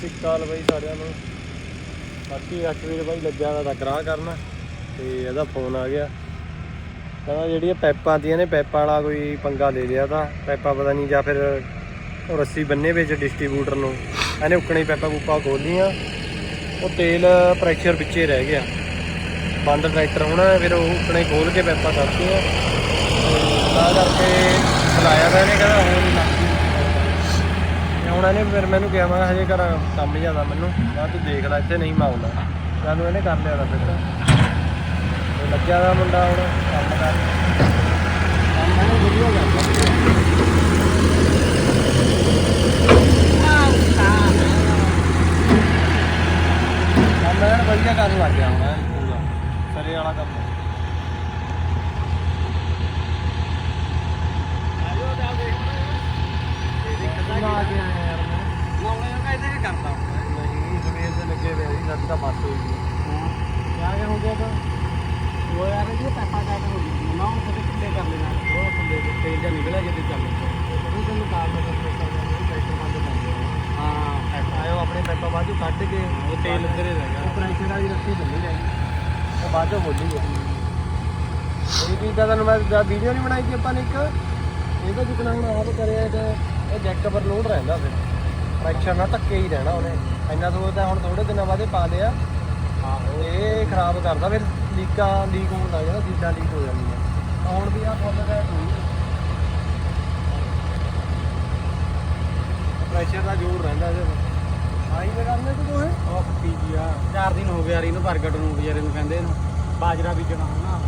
ਸਤਿ ਸ਼੍ਰੀ ਅਕਾਲ ਬਾਈ ਸਾਰਿਆਂ ਨੂੰ। ਬਾਕੀ ਅੱਠਵੀਰ ਬਾਈ ਲੱਗਿਆ ਦਾ ਗਰਾਹ ਕਰਨ। ਤੇ ਇਹਦਾ ਫੋਨ ਆ ਗਿਆ। ਕਹਿੰਦਾ ਜਿਹੜੀਆਂ ਪੈਪਾਂ ਦੀਆਂ ਨੇ, ਪੈਪਾਂ ਵਾਲਾ ਕੋਈ ਪੰਗਾ ਲੈ ਲਿਆ ਤਾਂ। ਪੈਪਾਂ ਪਤਾ ਨਹੀਂ ਜਾਂ ਫਿਰ ਉਹ ਰੱਸੀ ਬੰਨੇ ਵਿੱਚ ਡਿਸਟ੍ਰੀਬਿਊਟਰ ਨੂੰ। ਇਹਨੇ ਉੱਕਣੀ ਪੈਪਾਂ ਪੂਪਾਂ ਖੋਲੀਆਂ। ਉਹ ਤੇਲ ਪ੍ਰੈਸ਼ਰ ਵਿੱਚੇ ਰਹਿ ਗਿਆ। ਬੰਦ ਟਰੈਕਟਰ ਹੋਣਾ ਫਿਰ ਉਹ ਉੱਕਣੇ ਖੋਲ ਕੇ ਪੈਪਾਂ ਕਰਤੀਆਂ ਤੇ ਤਾਂ ਕਰਕੇ ਚਲਾਇਆ ਤਾਂ ਇਹਨੇ, ਕਹਿੰਦਾ ਹੋਰ ਨਹੀਂ ਹੁਣ ਇਹਨੇ ਫਿਰ ਮੈਨੂੰ ਕਿਹਾ ਮੈਂ ਹਜੇ ਕਰ ਕੰਮ ਜ਼ਿਆਦਾ ਮੈਨੂੰ। ਮੈਂ ਤੂੰ ਦੇਖ ਲੈ ਇੱਥੇ ਨਹੀਂ ਮੈਂ ਆਉਣਾ। ਜਦੋਂ ਇਹਨੇ ਕਰ ਲਿਆ ਫਿਰ ਲੱਗਿਆ ਦਾ ਮੁੰਡਾ ਹੁਣ ਕੰਮ ਕਰ। ਕੰਮ ਵਧੀਆ ਕਰਨ ਲੱਗ ਗਿਆ ਹੁਣ ਪੂਰਾ। ਸਰੇ ਵਾਲਾ ਕੰਮ। ਆ ਗਿਆ ਯਾਰ ਮੈਂ ਨਹੀਂ ਸਵੇਰ ਦੇ ਲੱਗੇ ਹੋਏ ਸੀ ਲੱਗ ਤਾਂ ਬੱਸ ਹੋਈ ਸੀ ਕਿਆ ਹੋ ਗਿਆ ਤਾਂ? ਉਹ ਯਾਰ ਇਹ ਪੈਪਾ ਕਾਟ ਹੋ ਗਈ ਨਾ ਉਹ ਕਦੇ ਕਿੱਲੇ ਕਰ ਲੈਣਾ। ਉਹ ਥੱਲੇ ਤੇ ਤੇਲ ਜਾਂ ਨਿਕਲਿਆ ਜਿੱਦੇ ਚੱਲ। ਉਹ ਤੈਨੂੰ ਕਾਰ ਦਾ ਕੰਪਰੈਸਰ ਦਾ ਟਰੈਕਟਰ ਬੰਦ ਕਰ ਦਿਆ ਹਾਂ ਆਇਓ ਆਪਣੇ ਪੈਪਾ ਬਾਜੂ ਕੱਢ ਕੇ ਉਹ ਤੇਲ ਅੰਦਰ ਹੀ ਰਹਿ ਗਿਆ। ਉਹ ਪ੍ਰੈਸ਼ਰ ਵਾਲੀ ਰੱਸੀ ਬੰਨੀ ਜਾਈ ਉਹ ਬਾਜੂ ਬੋਲੀ ਗਈ ਇਹ ਚੀਜ਼ ਦਾ ਤੁਹਾਨੂੰ ਮੈਂ ਵੀਡੀਓ ਨਹੀਂ ਬਣਾਈ ਸੀ ਆਪਾਂ ਨੇ ਇੱਕ। ਇਹਦਾ ਜਿਕਣਾ ਹੁਣ ਆਪ ਕਰਿਆ ਤੇ ਇਹ ਜੈਕ ਪਰ ਲੋਡ ਰਹਿੰਦਾ ਫਿਰ। ਪ੍ਰੈਸ਼ਰ ਨਾਲ ਧੱਕੇ ਹੀ ਰਹਿਣਾ ਉਹਨੇ। ਇੰਨਾ ਦੂਰ ਤਾਂ ਹੁਣ ਥੋੜੇ ਦਿਨਾਂ ਬਾਅਦ ਇਹ ਪਾ ਲਿਆ। ਆਹੋ ਇਹ ਖਰਾਬ ਕਰਦਾ ਫਿਰ ਲੀਕਾਂ ਲੀਕ ਹੋਣ ਲੱਗ ਜਾਂਦਾ ਸੀਟਾਂ ਲੀਕ ਹੋ ਜਾਂਦੀਆਂ। ਤਾਂ ਹੁਣ ਵੀ ਆ ਫੁੱਲ ਦਾ ਪ੍ਰੈਸ਼ਰ ਦਾ ਜ਼ੋਰ ਰਹਿੰਦਾ ਆਈ ਤੇ। ਕਰਨੇ ਤੂੰ ਦੋਹੇ। ਉਹ ਫੱਟੀ ਜੀ ਆ। ਚਾਰ ਦਿਨ ਹੋ ਗਏ ਯਾਰ ਇਹਨੂੰ ਪ੍ਰਗਟ ਨੂੰ ਵਿਚਾਰੇ ਨੂੰ ਕਹਿੰਦੇ ਇਹਨੂੰ ਬਾਜਰਾ ਬੀਜਣਾ ਹੋਣਾ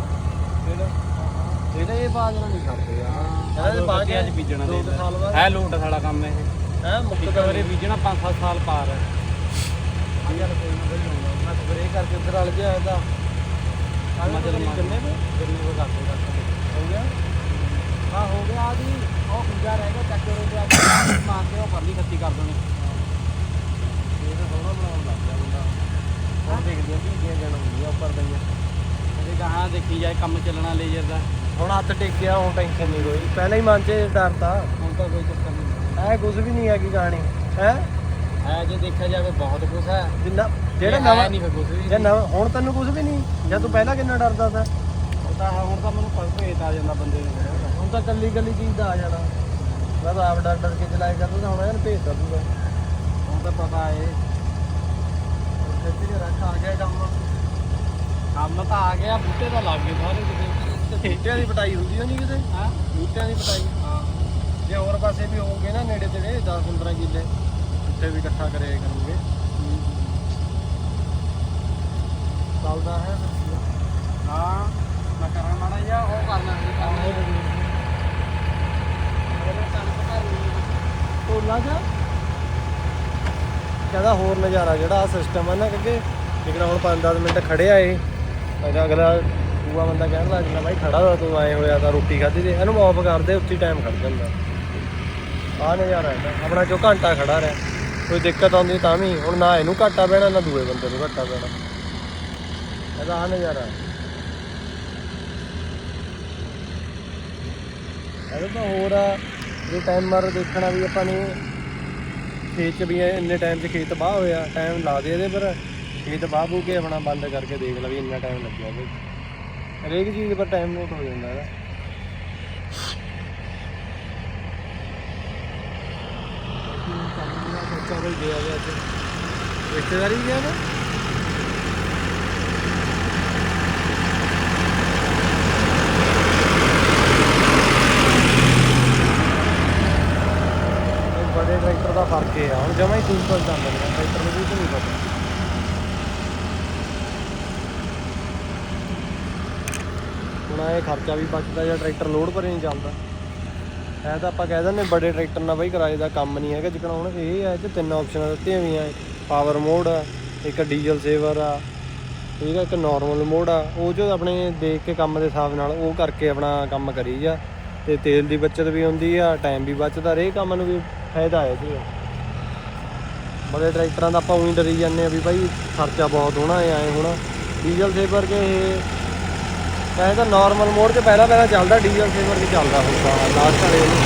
ਇਹਦੇ ਇਹ ਬਾਜਰਾ ਨਹੀਂ ਕਰਦੇ ਯਾਰ। ਇਹਦੇ ਬਾਅਦ ਅੱਜ ਬੀਜਣਾ ਦੋ ਕੁ ਦੇ ਸਾਲ ਬਾਅਦ ਹੈ ਲੋਟ ਸਾਲਾ ਕੰਮ ਇਹ। ਹੈ ਮੁੱਕ ਇੱਕ ਵਾਰੀ ਬੀਜਣਾ 5-7 ਸਾਲ ਪਾਰ ਹੈ। ਆ ਯਾਰ ਕੋਈ ਨਾ ਬਈ ਆਉਂਦਾ ਮੈਂ ਸਪਰੇ ਕਰਕੇ ਉੱਧਰ ਅਲ ਗਿਆ ਇਹਦਾ। ਮਜਲ ਮਾਰ। ਕਿੰਨੇ ਵੇ ਕਿੰਨੇ ਕੋ ਕਰਦੇ ਕਰਦੇ ਹੋ ਗਿਆ? ਹਾਂ ਹੋ ਗਿਆ ਆ ਜੀ। ਉਹ ਖੁੰਜਾ ਰਹਿ ਗਿਆ ਚੱਕ ਰੋ ਤੇ ਆ ਮਾਰ ਕੇ ਉਹ ਪਰਲੀ ਖੱਤੀ ਕਰ ਦੇਣੀ। ਇਹ ਤਾਂ ਸੋਹਣਾ ਬਣਾਉਣ ਲੱਗ ਗਿਆ ਬੰਦਾ। ਹੁਣ ਦੇਖਦੇ ਆ ਵੀ ਜਣ ਹੁੰਦੀਆਂ ਉੱਪਰ ਇਹਦੇ ਦੇਖੀ ਜਾਏ ਕੰਮ ਚੱਲਣਾ ਲੇਜ਼ਰ ਦਾ। ਹੁਣ ਹੱਥ ਟੇਕਿਆ ਹੁਣ ਟੈਨਸ਼ਨ ਨਹੀਂ ਕੋਈ। ਪਹਿਲਾਂ ਹੀ ਮਨ 'ਚ ਡਰ ਤਾ। ਹੁਣ ਤਾਂ ਕੋਈ ਚੱਕਰ ਨਹੀਂ ਐ ਕੁਝ ਵੀ ਨਹੀਂ ਹੈਗੀ ਕਹਾਣੀ। ਹੈ? ਹੈ ਜੇ ਦੇਖਿਆ ਜਾਵੇ ਬਹੁਤ ਕੁਝ ਹੈ। ਜਿੰਨਾ ਜਿਹੜਾ ਨਵਾਂ ਨਹੀਂ ਕੁਝ ਵੀ ਜੇ ਨਵਾਂ ਹੁਣ ਤੈਨੂੰ ਕੁਝ ਵੀ ਨਹੀਂ। ਜਾਂ ਤੂੰ ਪਹਿਲਾਂ ਕਿੰਨਾ ਡਰਦਾ ਉਹ ਤਾਂ ਹੁਣ ਤਾਂ ਮੈਨੂੰ ਪਲ ਭੇਤ ਆ ਜਾਂਦਾ ਬੰਦੇ ਨੂੰ। ਹੁਣ ਤਾਂ ਕੱਲੀ ਕੱਲੀ ਚੀਜ਼ ਦਾ ਆ ਜਾਣਾ। ਮੈਂ ਤਾਂ ਆਪ ਡਰ ਡਰ ਕੇ ਚਲਾਇਆ ਕਰਦਾ ਤਾਂ ਹੁਣ ਇਹਨੂੰ ਭੇਜ ਦੂਗਾ ਹੁਣ ਤਾਂ ਪਤਾ ਏ ਖੇਤੀ ਰੱਖ ਆ ਗਿਆ ਕੰਮ। ਕੰਮ ਤਾਂ ਆ ਗਿਆ ਬੂਟੇ ਤਾਂ ਲੱਗ ਗਏ ਸਾਰੇ ਕਿਤੇ। ਬੂਟਿਆਂ ਦੀ ਪਟਾਈ ਹੁੰਦੀ ਹੋ ਨਹੀਂ ਕਿਤੇ? ਹਾਂ? ਬੂਟਿਆਂ ਦੀ ਪਟਾਈ। ਜੇ ਹੋਰ ਪਾਸੇ ਵੀ ਹੋਊਗੇ ਨਾ ਨੇੜੇ ਤੇੜੇ 10 15 ਕਿੱਲੇ ਉੱਥੇ ਵੀ ਇਕੱਠਾ ਕਰਿਆ ਕਰੂਗੇ। ਚੱਲਦਾ ਹੈ ਹਾਂ ਮੈਂ ਕਰਾਂ ਮਾੜਾ ਜਿਹਾ ਉਹ ਕਰਨਾ ਸੀ ਕੰਮ ਉਹਨੇ ਕਣਕ ਭਰਨੀ ਟੋਲਾ ਜਾ। ਕਹਿੰਦਾ ਹੋਰ ਨਜ਼ਾਰਾ ਜਿਹੜਾ ਆ ਸਿਸਟਮ ਹੈ ਨਾ ਕਿ ਜਿਹੜਾ ਹੁਣ 5-10 ਮਿੰਟ ਖੜਿਆ ਏ ਅਗਲਾ ਅਗਲਾ ਦੂਆ ਬੰਦਾ ਕਹਿਣ ਲੱਗ ਜਾਂਦਾ ਬਾਈ ਖੜਾ ਦਾ ਤੂੰ ਆਏ ਹੋਇਆ ਤਾਂ ਰੋਟੀ ਖਾਧੀ ਤੇ ਇਹਨੂੰ ਆਫ ਕਰਦੇ ਉੱਥੇ ਟਾਈਮ ਖੜ ਜਾਂਦਾ। ਆ ਨਜ਼ਾਰਾ ਇਹਦਾ ਆਪਣਾ ਜੋ ਘੰਟਾ ਖੜਾ ਰਿਹਾ, ਕੋਈ ਦਿੱਕਤ ਆਉਂਦੀ ਤਾਂ ਵੀ, ਹੁਣ ਨਾ ਇਹਨੂੰ ਘਾਟਾ ਪੈਣਾ, ਨਾ ਦੂਏ ਬੰਦੇ ਨੂੰ ਘਾਟਾ ਪੈਣਾ। ਇਹਦਾ ਆ ਨਜ਼ਾਰਾ ਹੈ। ਇਹਦਾ ਤਾਂ ਹੋਰ ਆ, ਜੇ ਟਾਈਮਰ ਦੇਖਣਾ ਵੀ ਆਪਾਂ ਨੇ, ਖੇਤ 'ਚ ਵੀ ਇੰਨੇ ਟਾਈਮ 'ਚ ਖੇਤ ਬਾਹ ਹੋਇਆ ਟਾਈਮ ਲਾ ਦੇ ਇਹਦੇ ਪਰ, ਖੇਤ ਬਾਹ ਬੂ ਕੇ ਆਪਣਾ ਬੰਦ ਕਰਕੇ ਦੇਖ ਲੈ ਵੀ ਇੰਨਾ ਟਾਈਮ ਲੱਗਿਆ ਇਹਦੇ ਹਰੇਕ ਚੀਜ਼ ਪਰ ਟਾਈਮ ਨੋਟ ਹੋ ਜਾਂਦਾ ਇਹਦਾ। ਬੱਚਾ ਕੋਈ ਗਿਆ ਗਿਆ ਅੱਜ ਰਿਸ਼ਤੇਦਾਰੀ ਗਿਆ ਨਾ ਬੜੇ ਟਰੈਕਟਰ ਦਾ ਫ਼ਰਕ ਹੈ ਹੁਣ ਜਮਾ ਹੀ ਸਿੰਪਲ ਚੱਲਦਾ ਟਰੈਕਟਰ ਨੂੰ ਵੀ ਨਹੀਂ ਪਤਾ। ਹੁਣ ਇਹ ਖਰਚਾ ਵੀ ਬਚਦਾ ਜਾਂ ਟਰੈਕਟਰ ਲੋਡ ਪਰ ਨਹੀਂ ਚੱਲਦਾ। ਐ ਤਾਂ ਆਪਾਂ ਕਹਿ ਦਿੰਦੇ ਬੜੇ ਟਰੈਕਟਰ ਨਾਲ ਬਈ ਕਿਰਾਏ ਦਾ ਕੰਮ ਨਹੀਂ ਹੈਗਾ ਜਿਕਣਾ ਹੁਣ ਇਹ ਹੈ ਕਿ ਤਿੰਨ ਆਪਸ਼ਨਾਂ ਦਿੱਤੀਆਂ ਹੋਈਆਂ ਪਾਵਰ ਮੋਡ ਆ, ਇੱਕ ਡੀਜ਼ਲ ਸੇਵਰ ਆ, ਠੀਕ ਆ, ਇੱਕ ਨਾਰਮਲ ਮੋਡ ਆ, ਉਹ ਜੋ ਆਪਣੇ ਦੇਖ ਕੇ ਕੰਮ ਦੇ ਹਿਸਾਬ ਨਾਲ ਉਹ ਕਰਕੇ ਆਪਣਾ ਕੰਮ ਕਰੀ ਜਾ। ਤੇ ਤੇਲ ਦੀ ਬਚਤ ਵੀ ਹੁੰਦੀ ਆ ਟਾਈਮ ਵੀ ਬਚਦਾ ਰੇ ਕੰਮ ਨੂੰ ਵੀ ਫਾਇਦਾ ਹੈ ਜੀ। ਬੜੇ ਟਰੈਕਟਰਾਂ ਦਾ ਆਪਾਂ ਉਹੀ ਡਰੀ ਜਾਂਦੇ ਆ ਵੀ ਭਾਈ ਖਰਚਾ ਬਹੁਤ ਹੋਣਾ ਹੈ, ਐ ਹੋਣਾ। ਡੀਜ਼ਲ ਸੇਵਰ ਕੇ ਇਹ ਵੈਸੇ ਤਾਂ ਨਾਰਮਲ ਮੋਡ 'ਚ ਪਹਿਲਾਂ ਪਹਿਲਾਂ ਚੱਲਦਾ ਡੀਜ਼ਲ ਸੇਵਰ 'ਚ ਚੱਲਦਾ ਹੁੰਦਾ, ਲਾਸਟ ਵਾਲੇ ਨੂੰ।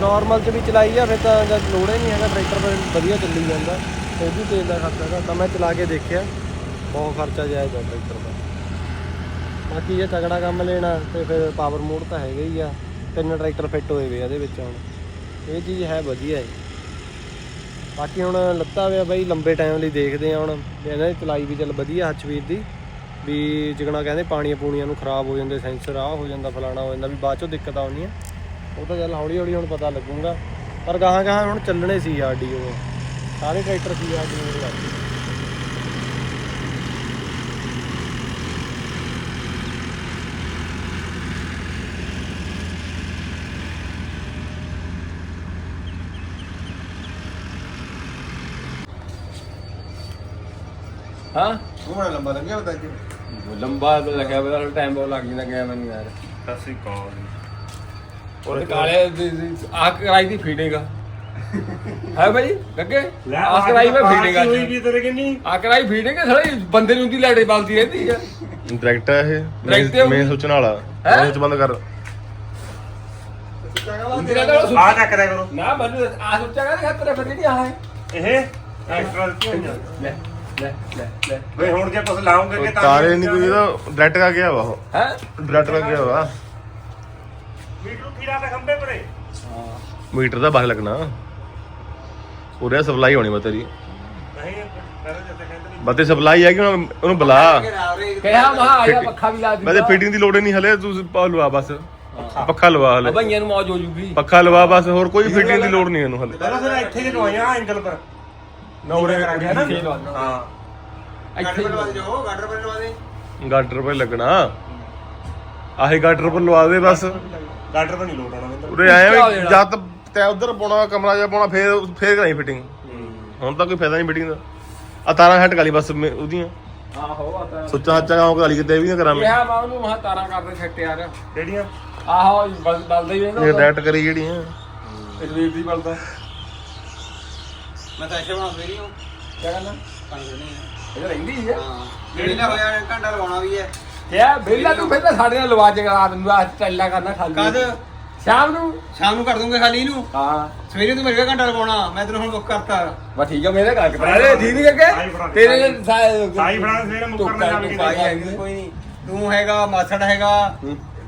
ਨਾਰਮਲ ਚ ਵੀ ਚਲਾਈ ਆ, ਫਿਰ ਤਾਂ ਜਦ ਲੋੜੇ ਨਹੀਂ ਹੈਗਾ ਟਰੈਕਟਰ ਵਧੀਆ ਚੱਲੀ ਜਾਂਦਾ। ਉਹ ਵੀ ਤੇਲ ਦਾ ਖਰਚਾ ਦਾ ਤਾਂ ਮੈਂ ਚਲਾ ਕੇ ਦੇਖਿਆ। ਬਹੁਤ ਖਰਚਾ ਜਾਇਜ਼ ਆ ਟਰੈਕਟਰ ਦਾ। ਬਾਕੀ ਇਹ ਤਗੜਾ ਕੰਮ ਲੈਣਾ, ਤੇ ਫਿਰ ਪਾਵਰ ਮੋਡ ਤਾਂ ਹੈਗਾ ਹੀ ਆ। ਤਿੰਨ ਟਰੈਕਟਰ ਫਿੱਟ ਹੋਏ ਵੇ ਇਹਦੇ ਵਿੱਚ ਹੁਣ। ਇਹ ਚੀਜ਼ ਹੈ ਵਧੀਆ ਹੈ ਬਾਕੀ ਹੁਣ ਲੱਤਾ ਹੋਇਆ ਬਾਈ, ਲੰਬੇ ਟਾਈਮ ਲਈ ਦੇਖਦੇ ਆ ਹੁਣ। ਇਹਨਾਂ ਦੀ ਚਲਾਈ ਵੀ ਚੱਲ ਵਧੀਆ ਹੱਚਵੀਰ ਦੀ। ਵੀ ਜਿਗਣਾ ਕਹਿੰਦੇ ਪਾਣੀਆਂ ਪੂਣੀਆਂ ਨੂੰ ਖਰਾਬ ਹੋ ਜਾਂਦੇ, ਸੈਂਸਰ ਆ ਹੋ ਜਾਂਦਾ ਫਲਾਣਾ ਹੋ ਜਾਂਦਾ ਵੀ ਬਾਅਦ ਚੋਂ ਦਿੱਕਤ ਆਉਣੀ ਆ ਉਹ ਤਾਂ ਚੱਲ ਹੌਲੀ ਹੌਲੀ ਹੁਣ ਪਤਾ ਲੱਗੂਗਾ। ਪਰ ਗਾਹਾਂ ਗਾਹਾਂ ਹੁਣ ਚੱਲਣੇ ਸੀ ਆਰਡੀਓ ਸਾਰੇ ਟਰੈਕਟਰ ਸੀ ਆਰਡੀਓ ਦੇ। ਲੱਗੇ ਹਾਂ? ਉਹ ਬੜਾ ਲੰਬਾ ਲੰਘਿਆ ਬਤਾ ਅੱਜ। ਲੰਬਾ ਲੱਗਿਆ ਬੜਾ ਟਾਈਮ ਬਹੁਤ ਲੱਗ ਜਾਂਦਾ ਗਿਆ ਮੈਨੂੰ ਯਾਰ। ਸਸੀ ਕੌਣ ਉਹ ਕਾਲੇ ਆ ਕਰਾਈ ਦੀ ਫੀਡਿੰਗ ਹੈ ਭਾਈ ਗੱਗੇ? ਆ ਕਰਾਈ ਮੈਂ ਫੀਡਿੰਗ ਅੱਜ। ਵੀ ਤੇਰੇ ਕਿੰਨੀ? ਆ ਕਰਾਈ ਫੀਡਿੰਗ ਸਾਲੀ ਬੰਦੇ ਨੂੰ ਦੀ ਲਾਈਟ ਬਲਦੀ ਰਹਿੰਦੀ ਆ। ਡਾਇਰੈਕਟ ਹੈ ਇਹ। Direct ਹੈ ਮੈਂ ਉਹ। ਸੋਚਣ ਵਾਲਾ ਹੈਂ? ਮੈਂ ਸੋਚ ਬੰਦ ਕਰ। ਤੇਰਾ ਤਾਂ ਉਹ ਆ ਚੱਕਦਾ ਕਰੋ। ਨਾ ਮੈਨੂੰ ਆ ਸੋਚਿਆ ਕਰ ਖਤਰੇ ਫਿਰ ਨਹੀਂ ਆ ਹੈ। ਇਹ? ਐਕਸਟਰਾ ਦਿੱਤੀ ਹੋਈਆਂ। ਲੈ। ਲੈ ਲੈ ਲੈ। ਵੇ ਹੁਣ ਜੇ ਕੁਝ ਲਾਉਂਗੇ ਕਿ ਤਾਂ ਤਾਰੇ ਨਹੀਂ ਕੋਈ ਇਹਦਾ ਡਾਇਰੈਕਟ ਕਾ ਗਿਆ ਵਾ ਉਹ। ਹੈ? ਡਾਇਰੈਕਟ ਕਾ ਗਿਆ ਵਾ। ਮੀਟਰ ਖੀਰਾ ਤੇ ਖੰਬੇ ਪਰੇ। ਮੀਟਰ ਦਾ ਬਾਹਰ ਲੱਗਣਾ। ਉਰੇ ਸਪਲਾਈ ਹੋਣੀ ਵਾ ਤੇਰੀ। ਨਹੀਂ ਪਹਿਲਾਂ ਜਿੱਤੇ ਕਹਿੰਦੇ ਨਹੀਂ। ਬਤੇ ਸਪਲਾਈ ਹੈ ਕਿ ਉਹਨੂੰ ਬੁਲਾ। ਕਿਹਾ ਮਹਾ ਆਇਆ ਪੱਖਾ ਵੀ ਲਾ ਮੈਂ ਤੇ ਫਿਟਿੰਗ ਦੀ ਲੋੜ ਨਹੀਂ ਹਲੇ ਤੂੰ ਪਾ ਲਵਾ ਬਸ। ਪੱਖਾ ਲਵਾ ਹਲੇ। ਭਈਆਂ ਨੂੰ ਮੌਜ ਹੋ ਜੂਗੀ। ਪੱਖਾ ਲਵਾ ਬਸ ਹੋਰ ਕੋਈ ਫਿਟਿੰਗ ਦੀ ਲੋੜ ਨਹੀਂ ਇਹਨੂੰ ਹਲੇ। ਪਹਿਲਾਂ ਫਿਰ ਇੱਥੇ ਜੇ ਲਵਾਈਆਂ ਐਂਗਲ ਪਰ। ਨਾ ਉਰੇ ਕਰਾ ਗਿਆ ਨਾ? ਹਾਂ ਹਾਂ। ਇੱਥੇ ਹੀ ਲਵਾ ਜਾਓ ਗਾਡਰ ਪਰ ਲਵਾ ਦੇ। ਗਾਡਰ ਪਰ ਲੱਗਣਾ? ਆਹੀ ਗਾਡਰ ਪਰ ਲਵਾ ਦੇ ਬਸ। ਗਾਡਰ ਪਰ ਨਹੀਂ ਲੋਟ ਮੈਨੂੰ। ਉਰੇ ਆਇਆ ਵੀ। ਜਦ ਤੈ ਉਧਰ ਪਾਉਣਾ ਕਮਰਾ ਜਿਹਾ ਪਾਉਣਾ ਫੇਰ ਫੇਰ ਕਰਾਈ ਫਿਟਿੰਗ ਹੁਣ ਤਾਂ ਕੋਈ ਫਾਇਦਾ ਨਹੀਂ ਫਿਟਿੰਗ ਦਾ। ਆ ਤਾਰਾਂ ਹਟ ਗਾਲੀ ਬਸ ਮੇ- ਉਹਦੀਆਂ। ਆਹੋ ਆ ਤਾਂ ਸੁੱਚਾ ਅੱਚਾ ਕੰਮ ਗਾਲੀ ਕਿਤੇ ਵੀ ਨਾ ਕਰਾਂ ਮੈਂ ਕਿਹਾ ਮੈਂ ਉਹਨੂੰ ਮਹਾ ਤਾਰਾਂ ਕਰਦੇ ਛੱਟ ਯਾਰ। ਕਿਹੜੀਆਂ? ਆਹੋ ਬਲ ਬਲਦਾ ਹੀ ਇਹ ਰਹਿੰਦਾ ਕਰੀ ਜਿਹੜੀਆਂ। ਤਜਵੀਰ ਦੀ ਬਲਦਾ। ਮੈਂ ਤਾਂ ਐਸੇ ਬਣਾ ਦੇ ਰਹੀ ਹਾਂ। ਕਿਆ ਕਰਨਾ ਪੰਜ ਨਹੀਂ ਹੈ। ਇਹ ਰਹਿੰਦੀ ਹੈ ਹਾਂ। ਜਿਹੜੀ ਨਾ ਹੋਇਆ ਘੰਟਾ ਲਗਾਉਣਾ ਵੀ ਹੈ। ਕਿਆ ਬੇਲਾ ਤੂੰ ਪਹਿਲਾਂ ਸਾਡੇ ਨਾਲ ਲਵਾ ਕੇ ਰਾਤ ਨੂੰ ਅੱਜ ਚੱਲਾ ਕਰਨਾ ਖਾਲੀ। ਕਦ? ਸ਼ਾਮ ਨੂੰ? ਸ਼ਾਮ ਨੂੰ ਕਰ ਦੂੰਗੇ ਖਾਲੀ ਇਹਨੂੰ ਹਾਂ। ਸਵੇਰੇ ਤੂੰ ਮੇਰੇ ਕੋਲ ਘੰਟਾ ਲਗਾਉਣਾ ਮੈਂ ਤੈਨੂੰ ਹੁਣ ਬੁੱਕ ਕਰਤਾ। ਬਸ ਠੀਕ ਹੈ ਮੇਰੇ ਘਰ ਕਰਾ ਦੇ ਠੀਕ ਨਹੀਂ ਅੱਗੇ? ਤੇਰੇ ਸਾਈ ਫੜਾ ਦੇ ਸਵੇਰੇ ਮੁੱਕਰ ਨਾ ਜਾਣ ਭਾਈ ਕੋਈ ਨਹੀਂ। ਤੂੰ ਹੈਗਾ ਮਾਸੜ ਹੈਗਾ।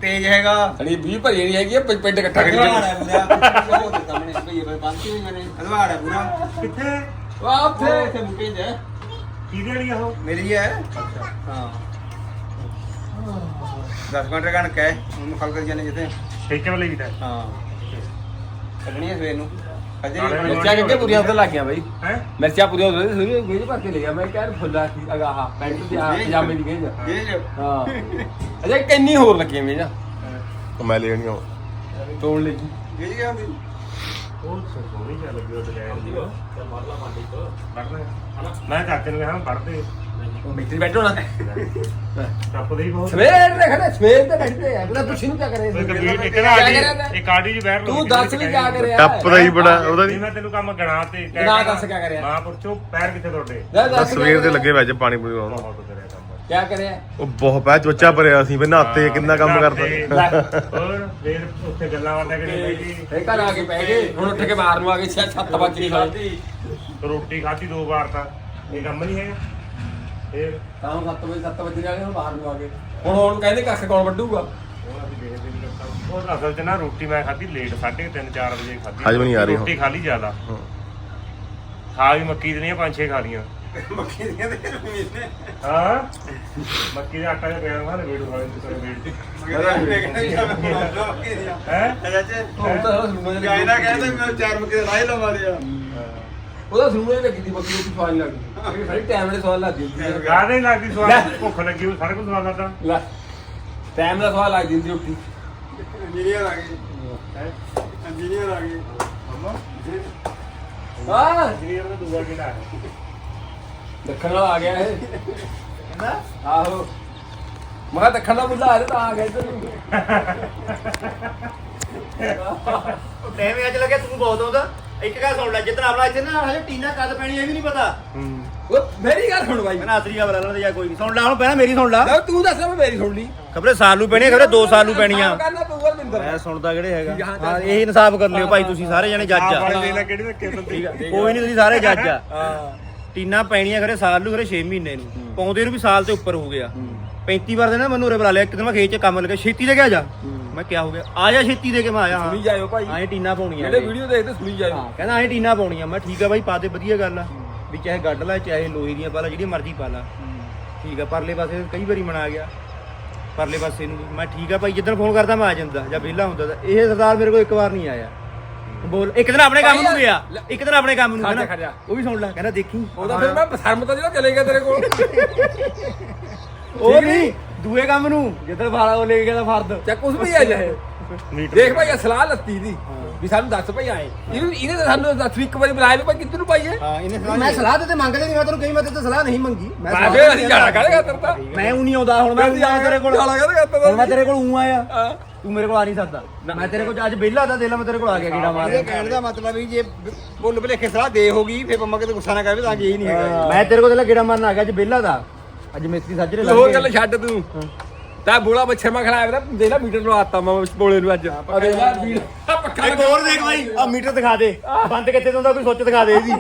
ਤੇਜ ਹੈਗਾ। ਅੜੀ 20 ਭਰੀ ਨਹੀਂ ਹੈਗੀ ਆ, ਪਿੰਡ ਇਕੱਠਾ ਕਰੀ ਅਧਵਾੜ ਹੈ ਪੂਰਾ ਉਹ ਦੇ ਸਾਹਮਣੇ ਭਈਏ ਪਰ ਬੰਦ ਕੀ ਮੈਨੇ। ਅਧਵਾੜ ਹੈ ਪੂਰਾ। ਕਿੱਥੇ? ਵਾਹ ਉੱਥੇ। ਉੱਥੇ ਇੱਥੇ ਮੁੱਕੇ ਜੇ ਕਿਹਦੀ ਵਾਲੀ ਆ ਉਹ? ਮੇਰੀ ਹੈ। ਹਾਂ। 10 ਘੰਟੇ ਕਣਕ ਹੈ ਉਹਨੂੰ ਖਲ ਕਰ ਜਾਣੇ ਜਿੱਥੇ। ਠੇਕੇ ਵਾਲੀ ਵੀ ਤਾਂ ਹਾਂ। ਕੱਢਣੀ ਹੈ ਸਵੇਰ ਨੂੰ। ਮਿਰਚਾਂ ਕਿੱਥੇ ਪੂਰੀਆਂ ਉੱਤੇ ਲੱਗ ਗਿਆ ਬਾਈ? ਹੈ? ਮਿਰਚਾਂ ਪੂਰੀਆਂ ਉੱਤੇ ਸੂਰੀ ਗੇਜ ਭਰ ਕੇ ਲੈ ਗਿਆ ਮੈਂ ਕਹਿ ਫੁੱਲਾ ਸੀ ਅਗਾ ਹਾਂ ਪੈਂਟ ਤੇ ਆਹ ਪਜਾਮੇ ਦੀ ਗੇਜ। ਇਹ ਜੋ। ਹਾਂ। ਅਜੇ ਕਿੰਨੀ ਹੋਰ ਲੱਗੀਆਂ ਮੇਰਾ ਮੈਂ ਲੈਣੀ ਆ ਤੋੜ ਲਈ ਇਹ ਗਿਆ ਹੁੰਦੀ ਉਹ ਸੋਹਣੀ ਚੱਲ ਲੱਗੀ ਉਹ ਡਿਜ਼ਾਈਨ ਦੀ। ਪੜ੍ਹਨਾ ਮੈਂ ਚਾਚੇ ਨੂੰ ਕਿਹਾ ਪੜ੍ਹਦੇ ਉਹ ਮਿੱਤਰੀ ਬੈਠੋ ਨਾ ਟੱਪਦੇ ਹੀ ਬਹੁਤ। ਸਵੇਰ ਦੇ ਖੜੇ ਸਵੇਰ ਦੇ ਬੈਠਦੇ ਆ। ਬੜਾ ਪੁੱਛ ਨੂੰ ਕੀ ਕਰੇ ਇੱਕ ਨਾ ਆਡੀ ਇੱਕ ਆਡੀ ਜੀ ਬੈਠ ਲਓ ਤੂੰ ਦੱਸ ਵੀ ਕੀ ਕਰਿਆ? ਟੱਪ ਦਾ ਹੀ ਬੜਾ ਉਹਦਾ ਨਹੀਂ ਮੈਂ ਤੈਨੂੰ ਕੰਮ ਗਣਾ ਤੇ ਕਹਿ ਗਣਾ। ਦੱਸ ਕਿਆ ਕਰਿਆ? ਮਾਂ ਪੁੱਛੋ ਪੈਰ ਕਿੱਥੇ ਤੁਹਾਡੇ? ਸਵੇਰ ਦੇ ਲੱਗੇ ਵਿੱਚ ਪਾਣੀ ਪੂਰੀ ਲਾਉਣ ਕਰਿਆ? ਉਹ ਬਹੁਤ ਪੈ ਚੋਚਾ ਭਰਿਆ ਸੀ ਵੀ ਨਹਾਤੇ ਕਿੰਨਾ ਕੰਮ ਕਰਦਾ ਹੋਰ ਫੇਰ ਉੱਥੇ ਗੱਲਾਂ ਬਾਤਾਂ ਕਰੀ ਬੈਠੀ ਇਹ ਘਰ ਆ ਕੇ ਪੈ ਗਏ। ਹੁਣ ਉੱਠ ਕੇ ਬਾਹਰ ਨੂੰ ਆ ਗਏ ਛੇ ਸੱਤ ਵਜੇ ਖਾਦੀ ਰੋਟੀ ਖਾਧੀ ਦੋ ਵਾਰ ਤਾਂ। ਇਹ ਕੰਮ ਨਹੀਂ ਹੈਗਾ। ਫੇਰ ਤਾਂ 7 ਵਜੇ 7 ਵਜੇ ਗਏ ਹੁਣ ਬਾਹਰ ਨੂੰ ਆ ਗਏ। ਹੁਣ ਹੁਣ ਕਹਿੰਦੇ ਕੱਖ ਕੌਣ ਵੱਢੂਗਾ? ਉਹ ਅਸੀਂ ਦੇਖਦੇ ਨਹੀਂ ਕਰਤਾ ਉਹ ਅਸਲ 'ਚ ਨਾ ਰੋਟੀ ਮੈਂ ਖਾਧੀ ਲੇਟ 3:30 4 ਵਜੇ ਖਾਧੀ। ਹਜਮ ਨਹੀਂ ਆ ਰਹੀ ਹੁਣ। ਰੋਟੀ ਖਾ ਲਈ ਜ਼ਿਆਦਾ। ਖਾ ਵੀ ਮੱਕੀ ਦੀਆਂ ਪੰਜ ਛੇ ਖਾ ਲੀਆਂ ਮੱਖੀ ਦੀਆਂ ਤੇ ਰਮੀਨੇ ਹਾਂ? ਮੱਕੀ ਦਾ ਆਟਾ ਜਿਹਾ ਪਿਆ ਹੋਣਾ ਹੀ ਸ਼ਾਮ ਨੂੰ ਮੱਖੀ ਦੀਆਂ। ਹੈ? ਚਾਚੇ ਹੁਣ ਤਾਂ ਸੁਣੋ ਜਿਹਾ ਗਾਇਨਾ ਕਹਿੰਦਾ ਮੈਂ ਚਾਰ ਮੱਕੇ ਦਾ ਰਾਹ ਲਵਾ ਲਿਆ ਉਹਦਾ ਸੁਣੋ ਜਿਹਾ ਲੱਗੀ ਦੀ ਬੱਕਰੀ ਦੀ ਸਵਾਲ ਲੱਗੀ ਸਾਰੀ ਟਾਈਮ ਦੇ ਸਵਾਲ ਲੱਗਦੀ ਹੁੰਦੀ ਗਾਹ ਨਹੀਂ ਲੱਗਦੀ ਸਵਾਦ ਭੁੱਖ ਲੱਗੀ ਸਾਰੇ ਲੱਗਦਾ। ਲੈ। ਟਾਈਮ ਦਾ ਸਵਾਲ ਲੱਗਦੀ ਹੁੰਦੀ ਉੱਠੀ ਇੰਜੀਨੀਅਰ ਆ ਗਏ ਹੈ ਇੰਜੀਨੀਅਰ ਆ ਗਏ ਮੰਮਾ ਹਾਂ। ਇੰਜੀਨੀਅਰ ਦਾ ਦੂਆ ਕਿਹੜਾ ਹੈ? ਦੱਖਣ ਵਾਲਾ ਆ ਗਿਆ ਇਹ। ਕਹਿੰਦਾ ਆਹੋ। ਮੈਂ ਕਿਹਾ ਦੱਖਣ ਦਾ ਬੁੱਲਾ ਆ ਰਿਹਾ ਤਾਂ ਆ ਗਿਆ ਇੱਧਰ ਨੂੰ। ਟਾਈਮ ਅੱਜ ਲੱਗਿਆ ਤੂੰ ਬਹੁਤ ਆਉਂਦਾ। ਇੱਕ ਗੱਲ ਸੁਣ ਲੈ ਜਿੱਦਣ ਆਪਣਾ ਇੱਥੇ ਨਾ ਹਜੇ ਟੀਨਾ ਕਦ ਪੈਣੀ ਇਹ ਵੀ ਨਹੀਂ ਪਤਾ। ਉਹ ਮੇਰੀ ਗੱਲ ਸੁਣ ਬਾਈ। ਮੈਂ ਅਸਲੀ ਗੱਲ ਬਣਾ ਲੈਂਦਾ ਜਾਂ ਕੋਈ ਨਹੀਂ ਸੁਣ ਲੈ ਹੁਣ ਪਹਿਲਾਂ ਮੇਰੀ ਸੁਣ ਲੈ। ਲੈ ਤੂੰ ਦੱਸ ਮੈਂ ਮੇਰੀ ਸੁਣ ਲਈ। ਖਬਰੇ ਸਾਲ ਨੂੰ ਪੈਣੀ ਖਬਰੇ 2 ਸਾਲ ਨੂੰ ਪੈਣੀਆਂ ਕਰਨਾ ਮੈਂ ਸੁਣਦਾ ਕਿਹੜੇ ਹੈਗਾ। ਹਾਂ, ਹਾਂ ਇਹ ਇਨਸਾਫ ਕਰ ਲਿਓ ਭਾਈ ਤੁਸੀਂ ਸਾਰੇ ਜਣੇ ਜੱਜ ਆ। ਦੇਖ ਲੈ ਕਿਹੜੀ ਰੱਖੇ ਬੰਦੇ ਕੋਈ ਨਹੀਂ ਤੁਸੀਂ ਸਾਰੇ ਜੱਜ ਆ। ਹਾਂ। ਟੀਨਾ ਪੈਣੀਆਂ ਖਰੇ ਸਾਲ ਨੂੰ ਖਰੇ 6 ਮਹੀਨੇ ਨੂੰ। ਪਾਉਂਦੇ ਨੂੰ ਵੀ ਸਾਲ ਤੇ ਉੱਪਰ ਹੋ ਗਿਆ। 35 ਵਾਰ ਦੇ ਨਾ ਮੈਨੂੰ ਉਰੇ ਬੁਲਾ ਲਿਆ ਇੱਕ ਦਿਨ ਮੈਂ ਖੇਤ 'ਚ ਕੰਮ ਲੱਗਾ ਛੇਤੀ ਦੇ ਗਿਆ ਜਾ। ਮੈਂ ਕਿਹਾ ਹੋ ਗਿਆ ਆ ਜਾ ਛੇਤੀ ਦੇ ਕੇ ਮੈਂ ਆਇਆ। ਸੁਣੀ ਜਾਇਓ ਭਾਈ। ਐਂ ਟੀਨਾ ਪਾਉਣੀਆਂ ਜਿਹੜੇ। ਵੀਡੀਓ ਦੇਖਦੇ ਸੁਣੀ ਜਾਇਓ। ਹਾਂ ਕਹਿੰਦਾ ਐਂ ਟੀਨਾ ਪਾਉਣੀਆਂ। ਮੈਂ ਠੀਕ ਆ ਬਾਈ ਪਾ ਦੇ ਵਧੀਆ ਗੱਲ ਆ। ਵੀ ਚਾਹੇ ਗੱਡ ਲੈ ਚਾਹੇ ਲੋਹੇ ਦੀਆਂ ਪਾ ਲੈ ਜਿਹੜੀ ਮਰਜ਼ੀ ਪਾ ਲਾ ਠੀਕ ਆ ਪਰਲੇ ਪਾਸੇ ਕਈ ਵਾਰੀ ਮਨਾ ਗਿਆ। ਪਰਲੇ ਪਾਸੇ ਨੂੰ। ਮੈਂ ਠੀਕ ਆ ਭਾਈ ਜਿੱਦਣ ਫੋਨ ਕਰਦਾ ਮੈਂ ਆ ਜਾਂਦਾ। ਜਾਂ ਵਿਹਲਾ ਹੁੰਦਾ ਤਾਂ। ਇਹ ਸਰਦਾਰ ਮੇਰੇ ਕੋਲ ਇੱਕ ਵਾਰ ਨਹੀਂ ਆਇਆ। ਬੋਲ ਇੱਕ ਦਿਨ ਆਪਣੇ ਕੰਮ ਨੂੰ ਗਿਆ। ਇੱਕ ਦਿਨ ਆਪਣੇ ਕੰਮ ਨੂੰ ਖੜ ਜਾ, ਕਹਿੰਦਾ। ਉਹ ਵੀ ਸੁਣ ਲੈ। ਕਹਿੰਦਾ ਦੇਖੀ। ਉਹਦਾ ਫਿਰ ਮੈਂ ਸ਼ਰਮ ਤਾਂ ਜਿਹੜਾ ਚਲੇ ਗਿਆ ਤੇਰੇ ਕੋਲ। ਉਹ ਨਹੀਂ। ਦੂਏ ਕੰਮ ਨੂੰ ਜਿੱਦਣ ਫਾਲਾ ਉਹ ਲੈ ਕੇ ਗਿਆ ਫਰਦ ਚੱਕ ਉਸ ਵੀ ਆ ਜਾਏ। ਦੇਖ ਭਾਈ ਇਹ ਸਲਾਹ ਲੱਤੀ ਦੀ। ਵੀ ਸਾਨੂੰ ਦੱਸ ਭਾਈ ਆਏ। ਇਹਨੂੰ ਇਹਨੇ ਤਾਂ ਸਾਨੂੰ ਦੱਸ ਵੀ ਇੱਕ ਵਾਰੀ ਬੁਲਾਇਆ ਵੀ ਭਾਈ ਕਿੱਧਰ ਨੂੰ ਪਾਈਏ ਹਾਂ ਇਹਨੇ ਮੈਂ ਸਲਾਹ ਤੇ ਤੇ ਮੰਗਦੇ ਨਹੀਂ ਮੈਂ ਤੈਨੂੰ ਕਹੀ ਮੈਂ ਤੇ ਸਲਾਹ ਨਹੀਂ ਮੰਗੀ। ਮੈਂ ਮੈਂ ਫੇਰ ਅਸੀਂ ਜਾਣਾ ਕਰੇਗਾ ਤੇਰੇ ਤਾਂ? ਮੈਂ ਉਹ ਨਹੀਂ ਆਉਂਦਾ ਹੁਣ ਮੈਂ ਆਇਆ ਤੇਰੇ ਕੋਲ। ਜਾਣਾ ਹੁਣ ਮੈਂ ਤੇਰੇ ਕੋਲ ਉਂ ਆਇਆ। ਹਾਂ। ਤੂੰ ਮੇਰੇ ਕੋਲ ਆ ਨਹੀਂ ਸਕਦਾ। ਮੈਂ ਤੇਰੇ ਕੋਲ ਅੱਜ ਵਿਹਲਾ ਤਾਂ ਦੇ ਲਾ ਮੈਂ ਤੇਰੇ ਕੋਲ ਆ ਗਿਆ ਕੀੜਾ ਮਾਰ ਕਹਿਣ ਦਾ ਮਤਲਬ ਵੀ ਜੇ ਬੁੱਲ ਭਲੇਖੇ ਸਲਾਹ ਦੇ ਹੋਗੀ ਫੇਰ ਮੰਮਾ ਕਿਤੇ ਗੁੱਸਾ ਨਾ ਕਰੇ ਤਾਂ ਇਹ ਨਹੀਂ ਹੈਗਾ। ਮੈਂ ਤੇਰੇ ਕੋਲ ਤੇ ਕੀੜਾ ਮਾਰਨ ਆ ਗਿਆ ਅੱਜ ਵਿਹਲਾ ਦਾ ਅੱਜ ਮਿਸਤਰੀ ਸਾਜਰੇ ਤੂੰ ਹੋਰ ਗੱਲ ਛੱਡ ਤੂੰ। ਤਾਂ ਬੋਲਾ ਮੱਛਰ ਮਾ ਖਲਾਇਆ ਵੇ ਦੇ ਲੈ ਮੀਟਰ ਨੂੰ ਆਤਾ ਮੈਂ ਬੋਲੇ ਨੂੰ ਅੱਜ। ਪੱਖਾ ਇੱਕ ਹੋਰ ਦੇਖ ਬਾਈ ਆ ਮੀਟਰ ਦਿਖਾ ਦੇ। ਬੰਦ ਕਿੱਥੇ ਤੋਂ ਦਾ ਕੋਈ ਸੁੱਚ ਦਿਖਾ ਦੇ ਇਹਦੀ।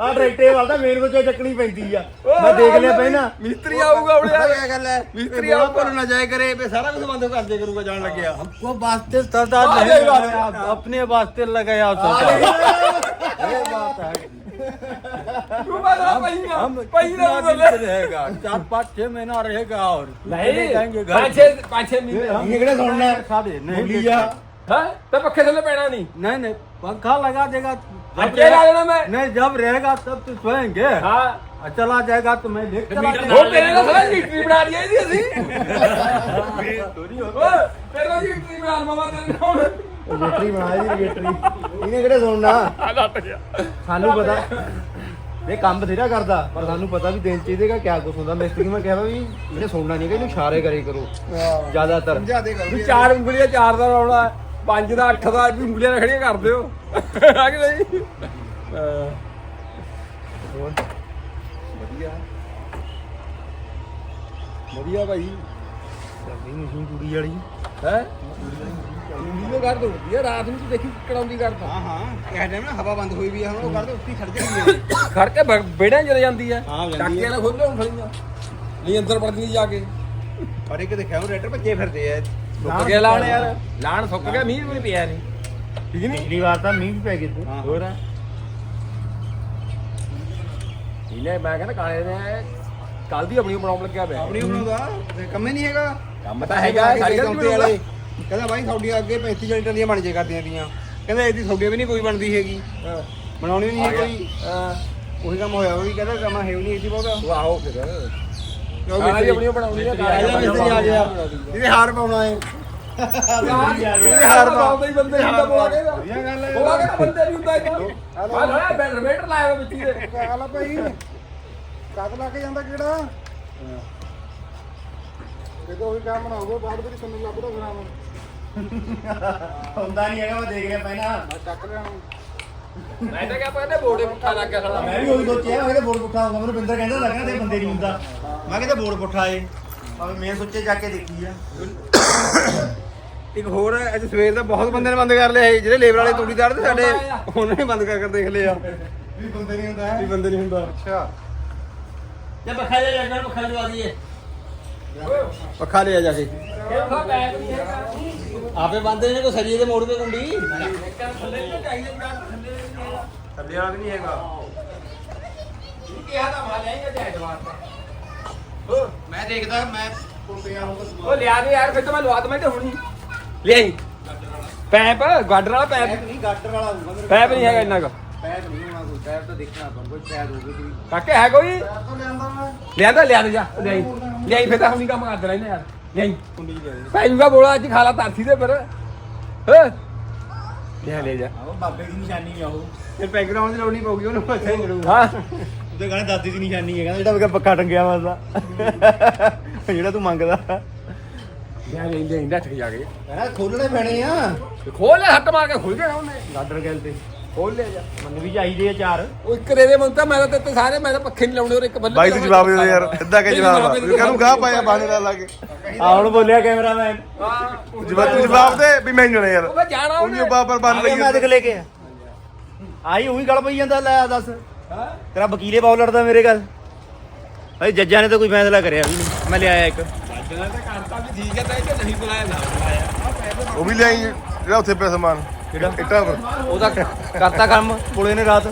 ਆ ਟਰੈਕਟਰ ਵਾਲਾ ਮੇਨ ਵਿੱਚ ਚੱਕਣੀ ਪੈਂਦੀ ਆ ਮੈਂ ਦੇਖ ਲਿਆ ਪਹਿਲਾਂ ਮਿਸਤਰੀ ਆਊਗਾ ਹੁਣ ਯਾਰ ਕੀ ਗੱਲ ਹੈ ਮਿਸਤਰੀ ਮਿਸਤਰੀ ਆਊਗਾ। ਭੁੱਲ ਨਾ ਜਾਏ ਕਰੇ ਫੇਰ ਸਾਰਾ ਕੁਝ ਬੰਦ ਕਰ ਦੇ ਕਰੂਗਾ ਜਾਣ ਲੱਗਿਆ वो वास्ते सरदार आ नहीं जाएगा। लगाया, अपने वास्ते लगाया सरदार ये बात है ਤੂੰ ਬਤਾ ਪਈਆਂ हम ਪਈਆਂ कितना ਬੋਲੇ दिन रहेगा चार पाँच छह महीना रहेगा और ਨਹੀਂ जाएंगे घर ਪੰਜ ਛੇ ਪੰਜ ਛੇ ਮਹੀਨੇ हम ये सुनना है साढ़े नहीं लिया ਹਾਂ ਤੇ ਪੱਖੇ ਥੱਲੇ ਪੈਣਾ ਨਹੀਂ नहीं नहीं पंखा लगा देगा जब ਅੱਗੇ ਲਾ ਦੇਣਾ ਮੈਂ नहीं जब रहेगा तब तो सोएंगे ਹਾਂ और चला जाएगा तो मैं देख चला ਉਹ ਤੇਰੇ ਨਾਲ ਸਾਲਾ ਲੀਟਰੀ ਬਣਾ ਲਈ ਇਹਦੀ ਅਸੀਂ ਓਏ ਤੇਰੇ ਨਾਲ ਲੀਟਰੀ ਬਣਾ ਮਾਮਾ ਤੇਰੇ ਨਾਲ ਰੇਟਰੀ ਬਣਾਈ ਦੀ ਰੇਟਰੀ ਇਹਨੇ ਕਿਹੜੇ ਸੁਣਨਾ ਆ ਲੱਟ ਗਿਆ ਸਾਨੂੰ ਪਤਾ ਇਹ ਕੰਮ ਬਥੇਰਾ ਕਰਦਾ ਪਰ ਸਾਨੂੰ ਪਤਾ ਵੀ ਦਿਨ ਚ ਇਹਦੇ ਦਾ ਕਿਆ ਕੁਛ ਹੁੰਦਾ ਮਿਸਤਰੀ ਨੂੰ ਮੈਂ ਕਿਹਾ ਵੀ ਇਹਨੇ ਸੁਣਨਾ ਨਹੀਂ ਕਿ ਇਹਨੂੰ ਇਸ਼ਾਰੇ ਕਰੇ ਕਰੋ ਜ਼ਿਆਦਾਤਰ ਸਮਝਾ ਦੇ ਗੱਲ ਵੀ ਚਾਰ ਉਂਗਲੀਆਂ ਚਾਰ ਦਾ ਰੌਲਾ ਪੰਜ ਦਾ ਅੱਠ ਦਾ ਵੀ ਉਂਗਲੀਆਂ ਰੱਖੜੀਆਂ ਕਰ ਦਿਓ ਆ ਕਿ ਨਹੀਂ? ਹਾਂ। ਵਧੀਆ। ਵਧੀਆ ਭਾਈ। ਚੱਲਦੀ ਮਸ਼ੀਨ ਕੁੜੀ ਵਾਲੀ। ਹੈ? ਉਂਗਲੀ ਨੂੰ ਕਰ ਦੋ। ਵਧੀਆ ਰਾਤ ਨੂੰ ਤੂੰ ਦੇਖੀ ਕੜਾਉਂਦੀ ਕਰਦਾ ਹਾਂ ਹਾਂ। ਇਹ ਟਾਈਮ ਨਾ ਹਵਾ ਬੰਦ ਹੋਈ ਵੀ ਆ ਹੁਣ ਉਹ ਕਰਦੇ ਉੱਤੀ ਖੜ ਜਾਂਦੀ ਹੈ ਖੜ ਕੇ ਬੇੜਾਂ ਚਲੇ ਜਾਂਦੀ ਹੈ ਹਾਂ, ਜਾਂਦੀ ਟਾਕੀਆਂ ਨਾਲ ਖੋਲੋ ਫਲੀਆਂ ਨਹੀਂ ਅੰਦਰ ਵੜਦੀ ਨਹੀਂ ਜਾ ਕੇ। ਪਰ ਇੱਕ ਦੇਖਿਆ ਉਹ ਰੇਟਰ ਭੱਜੇ ਫਿਰਦੇ ਆ। ਸੁੱਕ ਗਿਆ ਲਾਣ ਯਾਰ ਲਾਣ ਸੁੱਕ ਗਿਆ ਮੀਂਹ ਵੀ ਪਿਆ ਨਹੀਂ ਠੀਕ ਨਹੀਂ ਪਿਛਲੀ ਵਾਰ ਤਾਂ ਮੀਂਹ ਵੀ ਪੈ ਗਿਆ ਹਾਂ। ਹੋਰ? ਇਹਨੇ ਮੈਂ ਕਹਿੰਦਾ ਕਾਲੇ ਨੇ ਕੱਲ ਦੀ ਆਪਣੀ ਬਣਾਉਣ ਲੱਗਿਆ ਪਿਆ। ਆਪਣੀ ਬਣਾਉਂਦਾ? ਤੇ ਕੰਮ ਨਹੀਂ ਹੈਗਾ। ਕੰਮ ਤਾਂ ਹੈਗਾ ਸਾਰੀ ਚੌਂਤੇ ਵਾਲੇ। ਕਹਿੰਦਾ ਬਾਈ ਤੁਹਾਡੀਆਂ ਅੱਗੇ 35 ਲੀਟਰ ਦੀਆਂ ਬਣ ਜੇ ਕਰਦੀਆਂ ਦੀਆਂ ਕਹਿੰਦਾ ਇਹਦੀ ਤੁਹਾਡੀਆਂ ਵੀ ਨਹੀਂ ਕੋਈ ਬਣਦੀ ਹੈਗੀ। ਬਣਾਉਣੀ ਨਹੀਂ ਹੈ। ਕੋਈ। ਉਹੀ ਕੰਮ ਹੋਇਆ ਉਹ ਵੀ ਕਹਿੰਦਾ ਕੰਮ ਹੈ ਵੀ ਨਹੀਂ ਇਹਦੀ ਬਹੁਤਾ। ਆਹੋ ਫਿਰ। ਸਾਰੀ ਆਪਣੀ ਬਣਾਉਣੀ ਹੈ ਇਹਦਾ ਮਿਸਤਰੀ ਆ ਗਿਆ। ਇਹਦੇ ਹਾਰ ਪਾਉਣਾ ਹੈ। ਇਹਦੇ ਹਾਰ ਪਾਉਂਦਾ ਹੀ ਬੰਦੇ ਹੁੰਦਾ ਬੋਲਾ ਕਹਿੰਦਾ ਵਧੀਆ ਗੱਲ ਹੈ। ਬੋਲਾ ਕਹਿੰਦਾ ਬੰਦੇ ਵੀ ਹੁੰਦਾ ਇੱਕ। ਆ ਨਾ ਬੈਟਰ ਬੈਟਰ ਲਾਇਆ ਵਿੱਚ ਇਹਦੇ ਹਾਲਾ ਭਾਈ। ਕਦ ਲੱਗ ਜਾਂਦਾ ਕਿਹੜਾ? ਦੇਖੋ ਉਹੀ ਕੰਮ ਬਣਾਓਗੇ ਬਾਅਦ ਵਿੱਚ ਤੁਹਾਨੂੰ ਲੱਭਦਾ ਗ੍ਰਾਮ ਹੁੰਦਾ ਨਹੀਂ ਹੈਗਾ ਮੈਂ ਦੇਖ ਲਿਆ ਪਹਿਲਾਂ। ਮੈਂ ਚੱਕ ਲਿਆ ਮੈਂ ਤਾਂ ਕਿਹਾ ਪਤਾ ਬੋੜੇ ਪੁੱਠਾ ਲੱਗ ਗਿਆ ਸਾਲਾ ਮੈਂ ਵੀ ਉਹੀ ਸੋਚਿਆ ਮੈਂ ਕਿਹਾ ਬੋਰਡ ਪੁੱਠਾ ਹੁੰਦਾ ਮੈਨੂੰ ਬਿੰਦਰ ਕਹਿੰਦਾ ਲੱਗਾ ਤੇ ਬੰਦੇ ਨਹੀਂ ਹੁੰਦਾ। ਮੈਂ ਕਿਹਾ ਬੋਰਡ ਪੁੱਠਾ ਏ। ਪਰ ਮੈਂ ਸੋਚੇ ਜਾ ਕੇ ਦੇਖੀ ਆ। ਇੱਕ ਹੋਰ ਹੈ, ਅੱਜ ਸਵੇਰ ਦਾ ਬਹੁਤ ਬੰਦੇ ਨੇ ਬੰਦ ਕਰ ਲਿਆ ਸੀ ਜਿਹੜੇ ਲੇਬਰ ਵਾਲੇ ਤੂੜੀਦਾਰ ਤੇ ਸਾਡੇ ਉਹਨਾਂ ਨੇ ਬੰਦ ਕਰ ਕਰ ਦੇਖ ਲਿਆ ਵੀ ਬੰਦੇ ਨਹੀਂ ਹੁੰਦਾ ਵੀ ਬੰਦੇ ਨਹੀਂ ਹੁੰਦਾ। ਅੱਛਾ। ਜੇ ਪੱਖਾ ਲੈ ਜਾਣਾ ਪੱਖਾ ਲਵਾ ਦਈਏ। ਪੱਖਾ ਲਿਆ ਜਾ ਕੇ। ਤਾਂ ਆਪੇ ਬੰਦੇ ਨੇ ਕੋ ਸਰੀਏ ਦੇ ਮੋੜ ਕੇ ਕੁੰਡੀ। ਥੱਲੇ ਨਹੀਂ ਚਾਹੀਦੇ ਬੈਗ ਥੱਲੇ ਨਹੀਂ ਹੈਗਾ। ਥੱਲੇ ਵਾਲਾ ਵੀ ਨਹੀਂ ਹੈਗਾ। ਇਹ ਕਿਹਾ ਤਾਂ ਮਾਲ ਆਏਗਾ ਜਾਇ ਦਵਾਰ ਮੈਂ ਦੇਖਦਾ ਮੈਂ ਪੁੱਟਿਆ ਉਹ ਲਿਆ ਦੇ ਯਾਰ ਫਿਰ ਤਾਂ ਮੈਂ ਲਵਾ ਦਵਾਂ ਤੇ ਹੁਣੀ। ਲਿਆਈ। ਪੈਪ ਗਾਡਰ ਵਾਲਾ ਪੈਪ। ਨਹੀਂ ਗਾਟਰ ਵਾਲਾ ਹੋਊਗਾ ਮੇਰੇ ਪੈਪ ਨਹੀਂ ਹੈਗਾ ਇੰਨਾ ਕੁ। ਪੈਪ ਨਹੀਂ ਹੋਣਾ ਕੋਈ ਪੈਪ ਤਾਂ ਦੇਖਣਾ ਆਪਾਂ ਨੂੰ, ਕੋਈ ਪੈਪ ਹੋਊਗੀ ਕੋਈ। ਕਾਕੇ ਹੈ ਕੋਈ? ਪੈਪ ਤੋਂ ਲਿਆਂਦਾ ਮੈਂ। ਲਿਆਂਦਾ ਲਿਆ ਦੇ ਜਾ ਲਿਆਈ। ਲਿਆਈ ਫਿਰ ਤਾਂ ਹੁਣੀ ਕੰਮ ਕਰ ਦੇਣਾ ਇਹਨੇ ਯਾਰ। ਲਿਆਈ ਕੁੰਡੀ ਦੇ ਦੇ ਬੋਲਾ ਅੱਜ ਖਾ ਲਾ ਦੇ ਪਰ ਹਾਂ? ਲੈ ਜਾ। ਉਹ ਬਾਬੇ ਦੀ ਨਿਸ਼ਾਨੀ ਆ ਉਹ। ਫਿਰ ਬੈਕਗ੍ਰਾਉਂਡ ਦੀ ਲੋੜ ਨਹੀਂ ਪਊਗੀ ਉਹਨੂੰ ਪਤਾ ਹੀ ਕਰੂਗਾ ਹਾਂ। ਉਹਦੇ ਕਹਿੰਦੇ ਦਾਦੀ ਦੀ ਨਿਸ਼ਾਨੀ ਹੈ ਕਹਿੰਦਾ ਜਿਹੜਾ ਮੇਰਾ ਪੱਖਾ ਟੰਗਿਆ ਵਾ ਜਿਹੜਾ ਤੂੰ ਮੰਗਦਾ। ਲੈ ਲੈ ਇੰਦਾ ਠਕ ਜਾ ਕੇ। ਕਹਿੰਦਾ ਖੋਲਣੇ ਪੈਣੇ ਆ। ਖੋਲ ਹੱਟ ਮਾਰ ਕੇ ਖੁੱਲ ਜਾਣਾ ਉਹਨੇ। ਗਾਡਰ ਗੈਲ ਤੇ। ਖੋਲ ਲਿਆ ਜਾ। ਮੈਨੂੰ ਵੀ ਚਾਹੀਦੇ ਆ ਚਾਰ। ਉਹ ਇੱਕ ਦੇ ਦੇ ਮੈਨੂੰ ਤਾਂ ਮੈਂ ਤਾਂ ਤੇ ਸਾਰੇ ਮੈਂ ਤਾਂ ਪੱਖੇ ਨਹੀਂ ਲਾਉਣੇ ਔਰ ਇੱਕ ਬੱਲੇ ਬਾਈ ਤੂੰ ਜਵਾਬ ਦੇ ਦੇ ਯਾਰ। ਸਿੱਧਾ ਕਿ ਜਵਾਬ ਆ। ਕਹਿੰਨੂੰ ਗਾਹ ਪਾਇਆ ਬਾਣੇ ਲਾ ਲਾ ਕੇ। ਆ ਹੁਣ ਬੋਲਿਆ ਕੈਮਰਾਮੈਨ। ਜਵਾਬ ਤੂੰ ਜਵਾਬ ਦੇ ਵੀ ਮੈਂ ਨਹੀਂ ਯਾਰ। ਉਹ ਜਾਣਾ ਉਹਨੇ। ਬਾਬਰ ਬਣ ਲਈ ਮੈਂ ਦੇਖ ਲੈ ਕੇ। ਆਈ ਉਹੀ ਗੱਲ ਪਈ ਜਾਂਦਾ ਲੈ ਆ ਦੱਸ। ਤੇਰਾ ਵਕੀਲੇ ਬਾਉ ਲੜਦਾ ਮੇਰੇ ਗੱਲ ਭਾਈ ਜੱਜਾਂ ਨੇ ਤਾਂ ਕੋਈ ਫੈਸਲਾ ਕਰਿਆ ਵੀ ਨਹੀਂ। ਮੈਂ ਲਿਆਇਆ ਇੱਕ। ਜਣਾ ਤਾਂ ਕਰਤਾ ਵੀ ਠੀਕ ਹੈ ਤਾਂ ਇਹ ਨਹੀਂ ਬੁਲਾਇਆ ਨਾ ਬੁਲਾਇਆ। ਉਹ ਵੀ ਲਿਆਈ ਜਿਹੜਾ ਉੱਥੇ ਪਿਆ ਸਮਾਨ। ਕਿਹੜਾ? ਇੱਟਾਂ ਪਰ ਉਹਦਾ ਕਰਤਾ ਕੰਮ ਕੋਲੇ ਨੇ ਰਾਤ।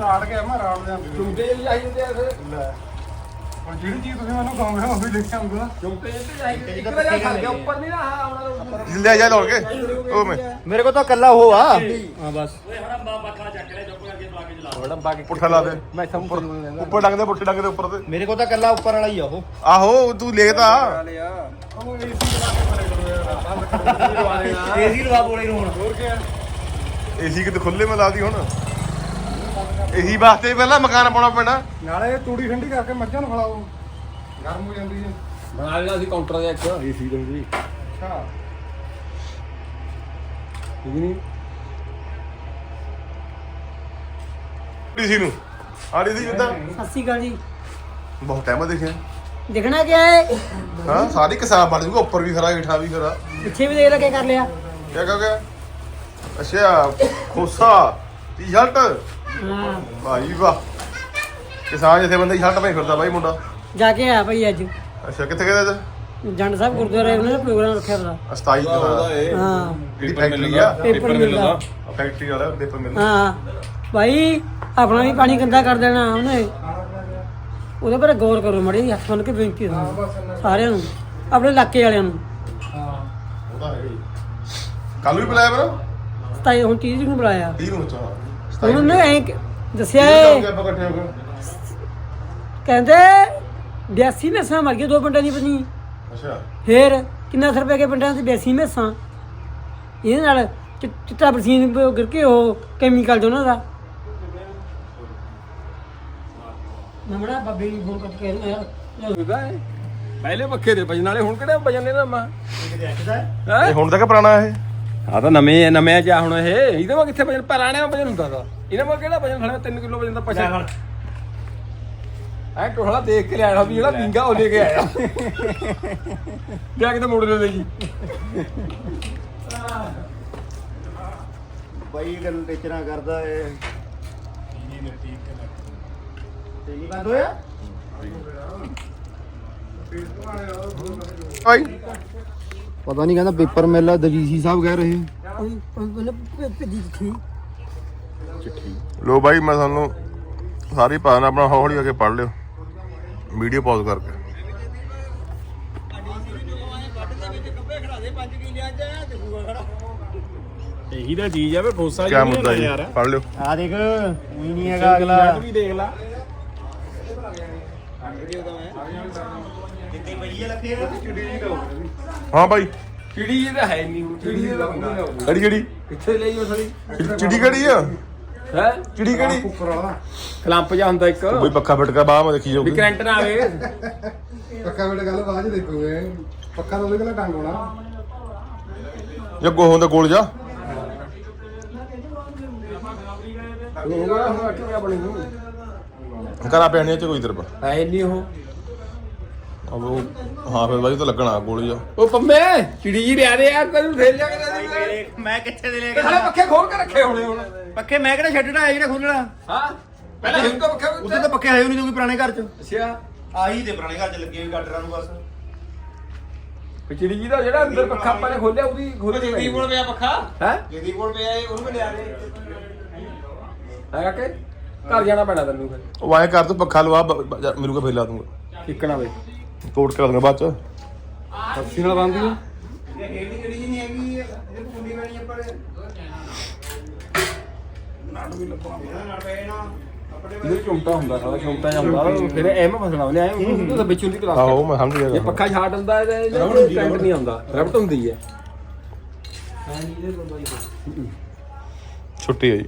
ਰਾੜ ਕੇ ਮੈਂ ਰਾੜ ਦੇ ਚੁੰਟੇ ਵੀ ਚਾਹੀਦੇ ਆ ਫਿਰ। ਹੁਣ ਜਿਹੜੀ ਚੀਜ਼ ਤੁਸੀਂ ਮੈਨੂੰ ਕਹੋਗੇ ਉਹ ਵੀ ਲੈ ਕੇ ਆਉਂਗਾ ਚੁੰਟੇ ਵੀ ਚਾਹੀਦੇ ਇੱਕ ਵਾਰ ਜਾ ਖੜ ਗਿਆ ਉੱਪਰ ਨਹੀਂ ਨਾ ਆਉਣਾ ਲੈ ਜਾ ਲੋੜ ਕੇ। ਉਹ ਮੈਂ। ਮੇਰੇ ਕੋਲ ਤਾਂ ਕੱਲਾ ਉਹ ਆ। ਹਾਂ ਬਸ। ਪੁੱਠਾ ਲਾ ਦੇ। ਮੈਂ ਸਮ ਉੱਪਰ ਡੰਗਦੇ ਪੁੱਠੇ ਡੰਗਦੇ ਉੱਪਰ ਤੇ। ਮੇਰੇ ਕੋਲ ਤਾਂ ਕੱਲਾ ਉੱਪਰ ਵਾਲਾ ਹੀ ਆ ਉਹ। ਆਹੋ ਤੂੰ ਲੇਖਦਾ। ਏਸੀ ਲਵਾ ਬੋਲੇ ਨੂੰ ਹੁਣ। ਏਸੀ ਕਿਤੇ ਖੁੱਲੇ ਮੈਂ ਲਾਦੀ ਹੁਣ। ਏਸੀ ਵਾਸਤੇ ਪਹਿਲਾਂ ਮਕਾਨ ਪਾਉਣਾ ਪੈਣਾ। ਨਾਲੇ ਤੂੜੀ ਠੰਡੀ ਕਰਕੇ ਮੱਝਾਂ ਨੂੰ ਖਿਲਾਓ ਗਰਮ ਹੋ ਜਾਂਦੀ ਹੈ ਬਣਾ ਲੈਣਾ ਸੀ ਕਾਊਂਟਰ ਦੇ ਇੱਕ। ਏਸੀ ਦੇ ਵੀ ਅੱਛਾ। ਠੀਕ ਨਹੀਂ ਡੀਸੀ ਨੂੰ। ਆੜੀ ਦੀ ਜਿੱਦਾਂ ਸਤਿ ਸ਼੍ਰੀ ਅਕਾਲ ਜੀ। ਬਹੁਤ ਟਾਈਮ ਬਾਅਦ ਦੇਖਿਆ। ਦੇਖਣਾ ਕੀ ਹੈ? ਹਾਂ ਸਾਰੀ ਕਿਸਾਬ ਬਣ ਜੂਗਾ ਉੱਪਰ ਵੀ ਖਰਾ ਹੇਠਾਂ ਵੀ ਖਰਾ। ਪਿੱਛੇ ਵੀ ਦੇਖ ਲੈ ਕੇ ਕਰ ਲਿਆ। ਕਿਆ ਕਹ ਗਿਆ ਅੱਛਾ ਖੋਸਾ ਟੀ-ਸ਼ਰਟ ਹਾਂ ਭਾਈ ਵਾਹ। ਕਿਸਾਨ ਜਿੱਥੇ ਬੰਦੇ ਸ਼ਰਟ ਪਾਈ ਫਿਰਦਾ ਬਾਈ ਮੁੰਡਾ। ਜਾ ਕੇ ਆਇਆ ਭਾਈ ਅੱਜ। ਅੱਛਾ ਕਿੱਥੇ ਗਿਆ ਅੱਜ? ਜੰਡ ਸਾਹਿਬ ਗੁਰਦੁਆਰੇ ਉਹਨਾਂ ਨੇ ਪ੍ਰੋਗਰਾਮ ਰੱਖਿਆ ਬੜਾ ਅਸਤਾਈ ਦਾ ਹਾਂ। ਜਿਹੜੀ ਫੈਕਟਰੀ ਆ। ਪੇਪਰ ਮਿਲਦਾ ਫੈਕਟਰੀ ਵਾਲਾ ਪੇਪਰ ਮਿਲ ਹਾਂ। ਭਾਈ ਆਪਣਾ ਵੀ ਪਾਣੀ ਗੰਦਾ ਕਰ ਦੇਣਾ ਉਹਨੇ। ਉਹਦੇ ਪਰ ਗੌਰ ਕਰੋ ਮੜੀ ਹੱਥ ਬੰਨ ਕੇ ਬੇਨਤੀ ਹੈ। ਸਾਰਿਆਂ ਨੂੰ ਆਪਣੇ ਇਲਾਕੇ ਵਾਲਿਆਂ ਨੂੰ। ਉਹਦਾ ਹੈ ਕੱਲ ਵੀ ਬੁਲਾਇਆ ਬਰੋ ਸਤਾਈ ਹੁਣ 30 ਨੂੰ ਬੁਲਾਇਆ। 30 ਨੂੰ ਅੱਛਾ। ਉਹਨਾਂ ਨੇ ਐਂ ਕਿ- ਦੱਸਿਆ ਹੋ ਏ। ਆਪਾਂ ਇਕੱਠੇ ਹੋ ਗਏ ਕਹਿੰਦੇ 82 ਮੈਸਾਂ ਮਰ ਗਈਆਂ ਦੋ ਪਿੰਡਾਂ ਦੀ ਪਤਨੀ ਅੱਛਾ। ਫੇਰ ਕਿੰਨਾ ਸੌ ਰੁਪਏ ਕੇ ਪਿੰਡਾਂ ਤੇ? 82 ਮੈਸਾਂ। ਇਹਦੇ ਨਾਲ ਚਿ- ਚਿੱਟਾ ਬਰਸੀਨ ਗਿਰ ਕੇ ਉਹ ਕੈਮੀਕਲ ਜੋ ਉਹਨਾਂ ਦਾ। ਨਮੜਾ ਬਾਬੇ ਨੂੰ ਫੋਨ ਕਰਕੇ ਕਹਿੰਦਾ ਪਹਿਲੇ ਪੱਖੇ ਦੇ ਵਜਨ ਵਾਲੇ ਹੁਣ ਕਿਹੜੇ ਵਜਨ ਨੇ ਨਾ ਮਾ? ਇਹ ਹੁਣ ਤੱਕ ਪੁਰਾਣਾ ਇਹ। ਆ ਤਾਂ ਨਵੇਂ ਨਵੇਂ ਆ ਹੁਣ ਇਹ। ਇਹਦੇ ਮਾ ਕਿੱਥੇ ਵਜਨ? ਪੁਰਾਣੇ ਮਾ ਵਜਨ ਹੁੰਦਾ ਦਾ ਇਹਦੇ ਮਾ ਕਿਹੜਾ ਵਜਨ? ਖੜਾ 3 ਕਿਲੋ ਵਜਨ ਦਾ ਪਛਾ ਐ ਟੋਹਲਾ ਦੇਖ ਕੇ ਲਿਆਇਆ ਵੀ ਜਿਹੜਾ ਵਿੰਗਾ ਉਹ ਲੈ ਕੇ ਆਇਆ। ਜਾ ਕੇ ਤਾਂ ਮੋੜ ਲੈ ਜੀ ਬਾਈ ਗੱਲ ਟੇਚਰਾਂ ਕਰਦਾ ਏ ਟੀਵੀ ਬੰਦ ਹੋਇਆ? ਭਾਈ ਪਤਾ ਨਹੀਂ ਕਹਿੰਦਾ ਪੇਪਰ ਮਿਲ ਦਜੀਸੀ ਸਾਹਿਬ ਕਹਿ ਰਹੇ ਭੇਜੀ ਦਿੱਤੀ ਲੋ ਭਾਈ ਮੈਂ ਤੁਹਾਨੂੰ ਸਾਰੀ ਪਾਣਾ ਆਪਣਾ ਹੌਲੀ ਅੱਗੇ ਪੜ ਲਿਓ। ਵੀਡੀਓ ਪੌਜ਼ ਕਰਕੇ। ਇਹੀ ਤਾਂ ਚੀਜ਼ ਆ ਵੇ ਖੋਸਾ ਕੀ ਮੁੱਦਾ ਜੀ? ਪੜ ਲਿਓ। ਆ ਦੇਖ ਉਹੀ ਨਹੀਂ ਹੈਗਾ ਅਗਲਾ। ਵੀ ਦੇਖ ਲਾ। ਕਿੰਨੀ ਪਈ ਹੈ ਲੱਖੇ ਹਾਂ ਭਾਈ ਚਿੜੀ ਇਹ ਤਾਂ ਹੈ ਨਹੀਂ ਹੁਣ ਚਿੜੀ ਦਾ ਹੁੰਦਾ। ਕਿਹੜੀ ਕਿਹੜੀ? ਕਿੱਥੇ ਲਈ ਉਹ ਸਾਰੀ ਚਿ- ਚਿੜੀ ਕਿਹੜੀ ਆ? ਹੈ? ਚਿੜੀ ਕਿਹੜੀ? ਕਲੰਪ ਜਾ ਹੁੰਦਾ ਇੱਕ। ਕੋਈ ਪੱਖਾ ਫਟਕਾ ਬਾਹ ਮੈਂ ਦੇਖੀ ਵੀ ਜਾਊਗੀ ਕਰੰਟ ਨਾ ਆਵੇ। ਪੱਕਾ ਵੇਲੇ ਗੱਲ ਬਾਅਦ ਚ ਦੇਖੋਗੇ। ਪੱਕਾ ਤਾਂ ਉਹਦੇ ਕੋਲ ਟੰਗ ਹੋਣਾ। ਜੱਗੋ ਹੁੰਦਾ ਕੋਲ ਜਾ। ਹੋਗਾ ਹੁਣ ਅੱਠ ਗਿਆ ਬਣੀ ਨੂੰ ਕਰਾ ਪੈਣੀ ਚ ਕੋਈ ਤੇਰੇ ਪਾ ਹੈ ਨਹੀਂ ਉਹ। ਅਬ ਉਹ ਹਾਂ ਫਿਰ ਬਾਈ ਤਾਂ ਲੱਗਣਾ ਗੋਲੀ ਆ ਉਹ ਪੰਮੇ ਚਿੜੀ ਜੀ ਰਿਆ ਦੇ ਯਾਰ ਤੈਨੂੰ ਫੇਰ ਜਾ ਕੇ ਦੇ ਦੇ ਮੈਂ ਕਿੱਥੇ ਦੇ ਲੈ ਸਾਲੇ ਪੱਖੇ ਖੋਲ ਕੇ ਰੱਖੇ ਹੋਣੇ ਹੁਣ ਪੱਖੇ ਮੈਂ ਕਿਹੜਾ ਛੱਡਣਾ ਹੈ ਜਿਹੜਾ ਖੋਲਣਾ ਹਾਂ ਪਹਿਲਾਂ ਹਿੰਦ ਤੋਂ ਪੱਖੇ ਉੱਥੇ ਤਾਂ ਪੱਕੇ ਹੈ ਨਹੀਂ ਕੋਈ ਪੁਰਾਣੇ ਘਰ ਚ ਅੱਛਾ ਆਹੀ ਤੇ ਪੁਰਾਣੇ ਘਰ ਚ ਲੱਗੇ ਹੋਏ ਗਾਡਰਾਂ ਨੂੰ ਬਸ ਵੀ ਚਿੜੀ ਜੀ ਦਾ ਜਿਹੜਾ ਅੰਦਰ ਪੱਖਾ ਆਪਾਂ ਨੇ ਖੋਲਿਆ ਉਹਦੀ ਖੋਲ ਕੇ ਜਗਦੀਪ ਕੋਲ ਪਿਆ ਪੱਖਾ ਹੈ ਜਗਦੀਪ ਕੋਲ ਪਿਆ ਇਹ ਉਹਨੂੰ ਵੀ ਲਿਆ ਦੇ ਹੈਗਾ ਕਿ ਘਰ ਜਾਣਾ ਪੈਣਾ ਤੈਨੂੰ ਫਿਰ ਉਹ ਵਾਏ ਕਰ ਤੂੰ ਪੱਖਾ ਲਵਾ ਬ- ਬ- ਜਾ- ਮੈਨੂੰ ਕਾ ਦੂੰਗਾ ਟਿਕਣਾ ਵੇ ਕੋਟ ਕਰਾ ਦੂੰਗਾ ਬਾਅਦ ਚ। ਸੱਸੀ ਨਾਲ ਬੰਦੀ ਇਹ ਖੇਡੀ ਕਿਹੜੀ ਜੀ ਨਹੀਂ ਹੈਗੀ ਇਹ ਕੁੰਡੀ ਵਾਲੀ ਆਪਾਂ ਨੇ ਨਾੜ ਵੀ ਲੱਗਾ ਨਾ ਪੈਣਾ ਆਪਣੇ ਇਹਦੇ ਚੁੰਮਟਾ ਹੁੰਦਾ ਸਾਲਾ ਚੁੰਮਟਾ ਜਾਂਦਾ ਫਿਰ ਐਵੇਂ ਫਸਣਾ ਉਹਨੇ ਐ ਉਹਨੂੰ ਤਾਂ ਵਿੱਚ ਹੁੰਦੀ ਕਲਾਸ ਆਹੋ ਮੈਂ ਸਮਝ ਇਹ ਗਿਆ ਪੱਖਾ ਛਾਟ ਹੁੰਦਾ ਇਹਦੇ ਕਰੰਟ ਨਹੀਂ ਆਉਂਦਾ। ਰਬਟ ਹੁੰਦੀ ਹੈ ਛੁੱਟੀ ਹੈ ਜੀ।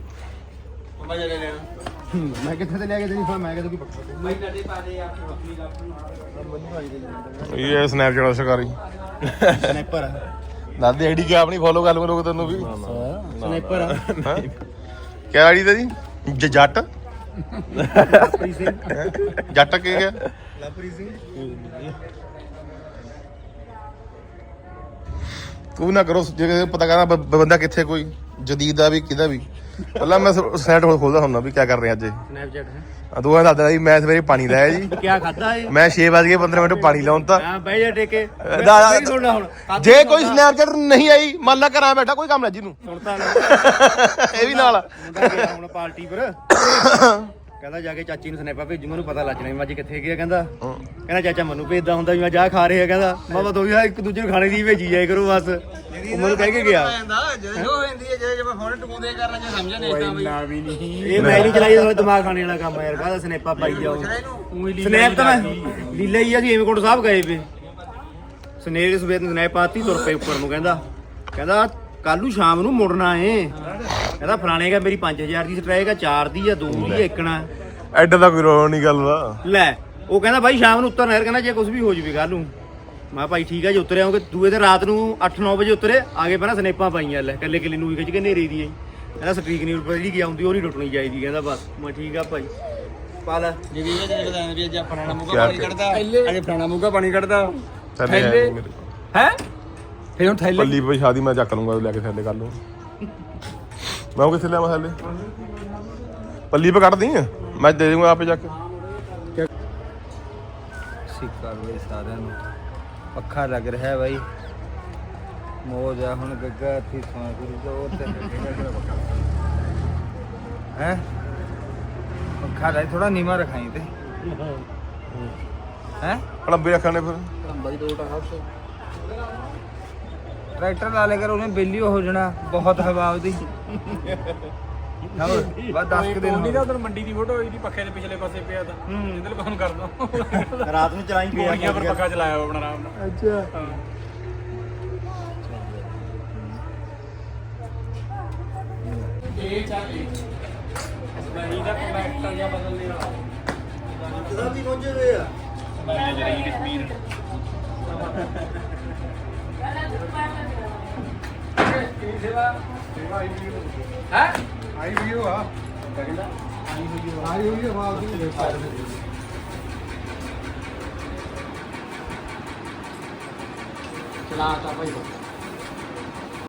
ਮੰਮਾ ਜਾ ਲੈ ਲੈਣਾ ਮੈਂ ਕਿੱਥੇ ਤੇ ਲਿਆ ਕੇ ਦੇਣੀ ਫਿਰ ਮੈਂ ਕਿਤੇ ਕੀ ਪੱਕਾ ਮੈਂ ਨੱਡੇ ਪਾ ਦੇ ਆਪਣੀ ਬੱਕਰੀ ਦਾ ਇਹ ਹੈ ਸਨੈਪਚੈਟ ਦਾ ਸ਼ਿਕਾਰੀ ਸਨੈਪਰ ਦਾਦੀ ਆਈਡੀ ਕਿ ਆਪਣੀ ਫੋਲੋ ਕਰ ਲਓ ਤੈਨੂੰ ਵੀ? ਸਨੈਪਰ? ਕਿਆ ਜੀ? ਜ- ਜੱਟ? ਜੱਟ ਕੀ ਗਿਆ? ਲਵਪ੍ਰੀਤ ਸਿੰਘ। ਤੂੰ ਨਾ ਕਰੋ ਜੇ ਪਤਾ ਕਰਨਾ ਬੰਦਾ ਕਿੱਥੇ ਕੋਈ ਜਦੀਦ ਦਾ ਵੀ ਕਿਹਦਾ ਵੀ। ਪਹਿਲਾਂ ਮੈਂ ਸਨੈਟ ਖੋਲਦਾ ਹੁੰਦਾ ਵੀ ਕੀ ਕਰ ਰਹੇ ਅੱਜ। ਸਨੈਪਚੈਟ ਹੈ। ਆ ਤੂੰ ਦੱਸਦਾ ਜੀ ਮੈਂ ਸਵੇਰੇ ਪਾਣੀ ਲਾਇਆ ਜੀ। ਕੀ ਖਾਦਾ ਏ ਮੈਂ 6 ਵਜੇ 15 ਮਿੰਟ ਪਾਣੀ ਲਾਉਣ ਤਾਂ। ਹਾਂ ਬਹਿ ਜਾ ਟੇਕੇ ਦਾ- ਦਾ- ਜੇ ਕੋਈ ਸਨੈਪਚੈਟ ਨਹੀਂ ਆਈ ਮੰਨ ਲਾ ਘਰਾਂ ਬੈਠਾ ਕੋਈ ਕੰਮ ਨੂੰ ਸੁਣਤਾ ਨਾ ਇਹ ਵੀ ਨਾਲ ਹੁਣ ਪਾਰਟੀ ਪਰ। ਕਹਿੰਦਾ ਜਾ ਕੇ ਚਾਚੀ ਨੂੰ ਸਨੈਪਾ ਭੇਜੂ ਮੈਨੂੰ ਪਤਾ ਲੱਗ ਜਾਣਾ ਵੀ ਮੈਂ ਅੱਜ ਕਿੱਥੇ ਗਿਆ ਕਹਿੰਦਾ। ਕਹਿੰਦਾ ਚਾਚਾ ਮੈਨੂੰ ਭੇਜਦਾ ਹੁੰਦਾ ਵੀ ਮੈਂ ਜਾ ਖਾ ਰਿਹਾ ਕਹਿੰਦਾ। ਮੈਂ ਬਸ ਉਹੀ ਇੱਕ ਦੂਜੇ ਨੂੰ ਖਾਣੇ ਦੀ ਭੇਜੀ ਜਾਏ ਕਰੋ ਬਸ। ਉਹ ਮੈਨੂੰ ਕਹਿ ਕੇ ਗਿਆ। ਜਦੋਂ ਹੋ ਜਾਂਦੀ ਹੈ ਜੇ ਜੇ ਮੈਂ ਫੋਨ ਟੂੰਦੇ ਕਰਨਾ ਜੇ ਸਮਝ ਨਹੀਂ ਆਉਂਦਾ ਬਈ ਇਹ ਮੈਂ ਨਹੀਂ ਚਲਾਈ ਤੁਹਾਡੇ ਦਿਮਾਗ ਖਾਣੇ ਵਾਲਾ ਕੰਮ ਆ ਯਾਰ ਕਾਹਦਾ ਸਨੈਪਾ ਪਾਈ ਜਾਓ। ਸਨੈਪ ਤਾਂ ਮੈਂ ਲੀਲਾ ਹੀ ਅਸੀਂ ਹੇਮਕੁੰਟ ਸਾਹਿਬ ਗਏ ਵੇ। ਸਨੇਹ ਸਵੇਰ ਨੂੰ ਸਨੈਪ ਆਤੀ ਤੁਰ ਪਏ ਉੱਪਰ ਨੂੰ ਕਹਿੰਦਾ। ਕਹਿੰਦਾ ਕੱਲ ਨੂੰ ਸ਼ਾਮ ਨੂੰ ਮੁੜਨਾ ਏ। ਕਹਿੰਦਾ ਫਲਾਣੇ ਕਾ ਮੇਰੀ 5000 ਦੀ ਸਟ੍ਰਾਈਕ ਆ 4 ਦੀ ਆ 2 ਦੀ ਇੱਕਣਾ ਐਡਾ ਦਾ ਕੋਈ ਰੋ ਨਹੀਂ ਗੱਲ ਦਾ। ਲੈ ਉਹ ਕਹਿੰਦਾ ਬਾਈ ਸ਼ਾਮ ਨੂੰ ਉਤਰਨਾ ਯਾਰ ਕਹਿੰਦਾ ਜੇ ਕੁਝ ਵੀ ਹੋ ਜਵੇ ਕੱਲ ਨੂੰ। ਮੈਂ ਭਾਈ ਠੀਕ ਆ ਜੇ ਉਤਰੇ ਆਉਂਗੇ ਦੂਏ ਦਿਨ ਰਾਤ ਨੂੰ 8-9 ਵਜੇ ਉਤਰੇ ਆਗੇ ਪਹਿਲਾਂ ਸਨੇਪਾਂ ਪਾਈਆਂ ਲੈ ਕੱਲੇ ਕੱਲੇ ਨੂੰ ਵੀ ਖਿੱਚ ਕੇ ਨੇਰੇ ਦੀ ਆਈ। ਕਹਿੰਦਾ ਸਟ੍ਰੀਕ ਨਹੀਂ ਉੱਪਰ ਜਿਹੜੀ ਕੀ ਆਉਂਦੀ ਉਹ ਨਹੀਂ ਟੁੱਟਣੀ ਚਾਹੀਦੀ ਕਹਿੰਦਾ ਬਸ। ਮੈਂ ਠੀਕ ਆ ਭਾਈ। ਪਾ ਲੈ। ਜੇ ਵੀ ਇਹ ਜਿਹੜੇ ਬਤਾਉਂਦੇ ਵੀ ਅੱਜ ਫਲਾਣਾ ਮੁੱਗਾ ਪਾਣੀ ਕੱਢਦਾ ਅੱਜ ਫਲਾਣਾ ਮੁੱਗਾ ਪਾਣੀ ਕੱਢਦਾ। ਥੱਲੇ। ਹੈ? ਫੇਰ ਹੁਣ ਥੈਲੇ? ਪੱਲੀ ਪਈ ਸ਼ਾਦੀ ਮੈਂ ਚੱਕ ਲੂੰਗਾ ਲੈ ਕੇ ਥੱਲੇ ਕਰ ਲੂੰ ਮੈਂ ਉਹ ਕਿੱਥੇ ਲਿਆਵਾਂ ਥੱਲੇ? ਪੱਲੀ ਪੇ ਕੱਢਦੀ ਆ? ਮੈਂ ਦੇ ਦੂੰਗਾ ਆਪੇ ਜਾ ਕੇ। ਸਿੱਕਾ ਵੇ ਸਾਰਿਆਂ ਨੂੰ। ਪੱਖਾ ਲੱਗ ਰਿਹਾ ਹੈ ਬਾਈ। ਮੋਜ ਆ ਹੁਣ ਗੱਗਾ ਇੱਥੇ ਸੌਂ ਗੁਰੂ ਦਾ ਉਹ ਤੇ ਹੈ ਪੱਖਾ। ਲੈ ਥੋੜਾ ਨੀਮਾ ਰਖਾਈ ਤੇ। ਹੈ? ਕਣਬੇ ਰੱਖਣੇ ਫਿਰ। ਟਰੈਕਟਰ ਲਾ ਲੇ ਕਰ ਉਹਨੇ ਬੇਲੀ ਹੋ ਜਾਣਾ ਬਹੁਤ ਹਵਾ ਉਹਦੀ। ਹੋਰ ਬਸ 10 ਕੁ ਦਿਨ ਹੋ ਗਏ। ਉਧਰ ਮੰਡੀ ਦੀ ਫੋਟੋ ਹੋਈ ਦੀ ਪੱਖੇ ਦੇ ਪਿਛਲੇ ਪਾਸੇ ਪਿਆ ਤਾਂ। ਜਿੱਦਲ ਫੋਨ ਕਰਦਾ। ਰਾਤ ਨੂੰ ਚਲਾਈ ਪਿਆ। ਪੌੜੀਆਂ ਪਰ ਪੱਖਾ ਚਲਾਇਆ ਹੋਇਆ ਆਪਣਾ ਆਰਾਮ ਨਾਲ। ਅੱਛਾ। ਵੀ ਪਹੁੰਚੇ ਹੋਏ ਆ ਆਈ ਵੀਡੀਓ ਆ ਆਈ ਹੋਈ ਆ ਬਾਅਦ ਵਿੱਚ ਚਲਾ ਤਾ ਭਾਈ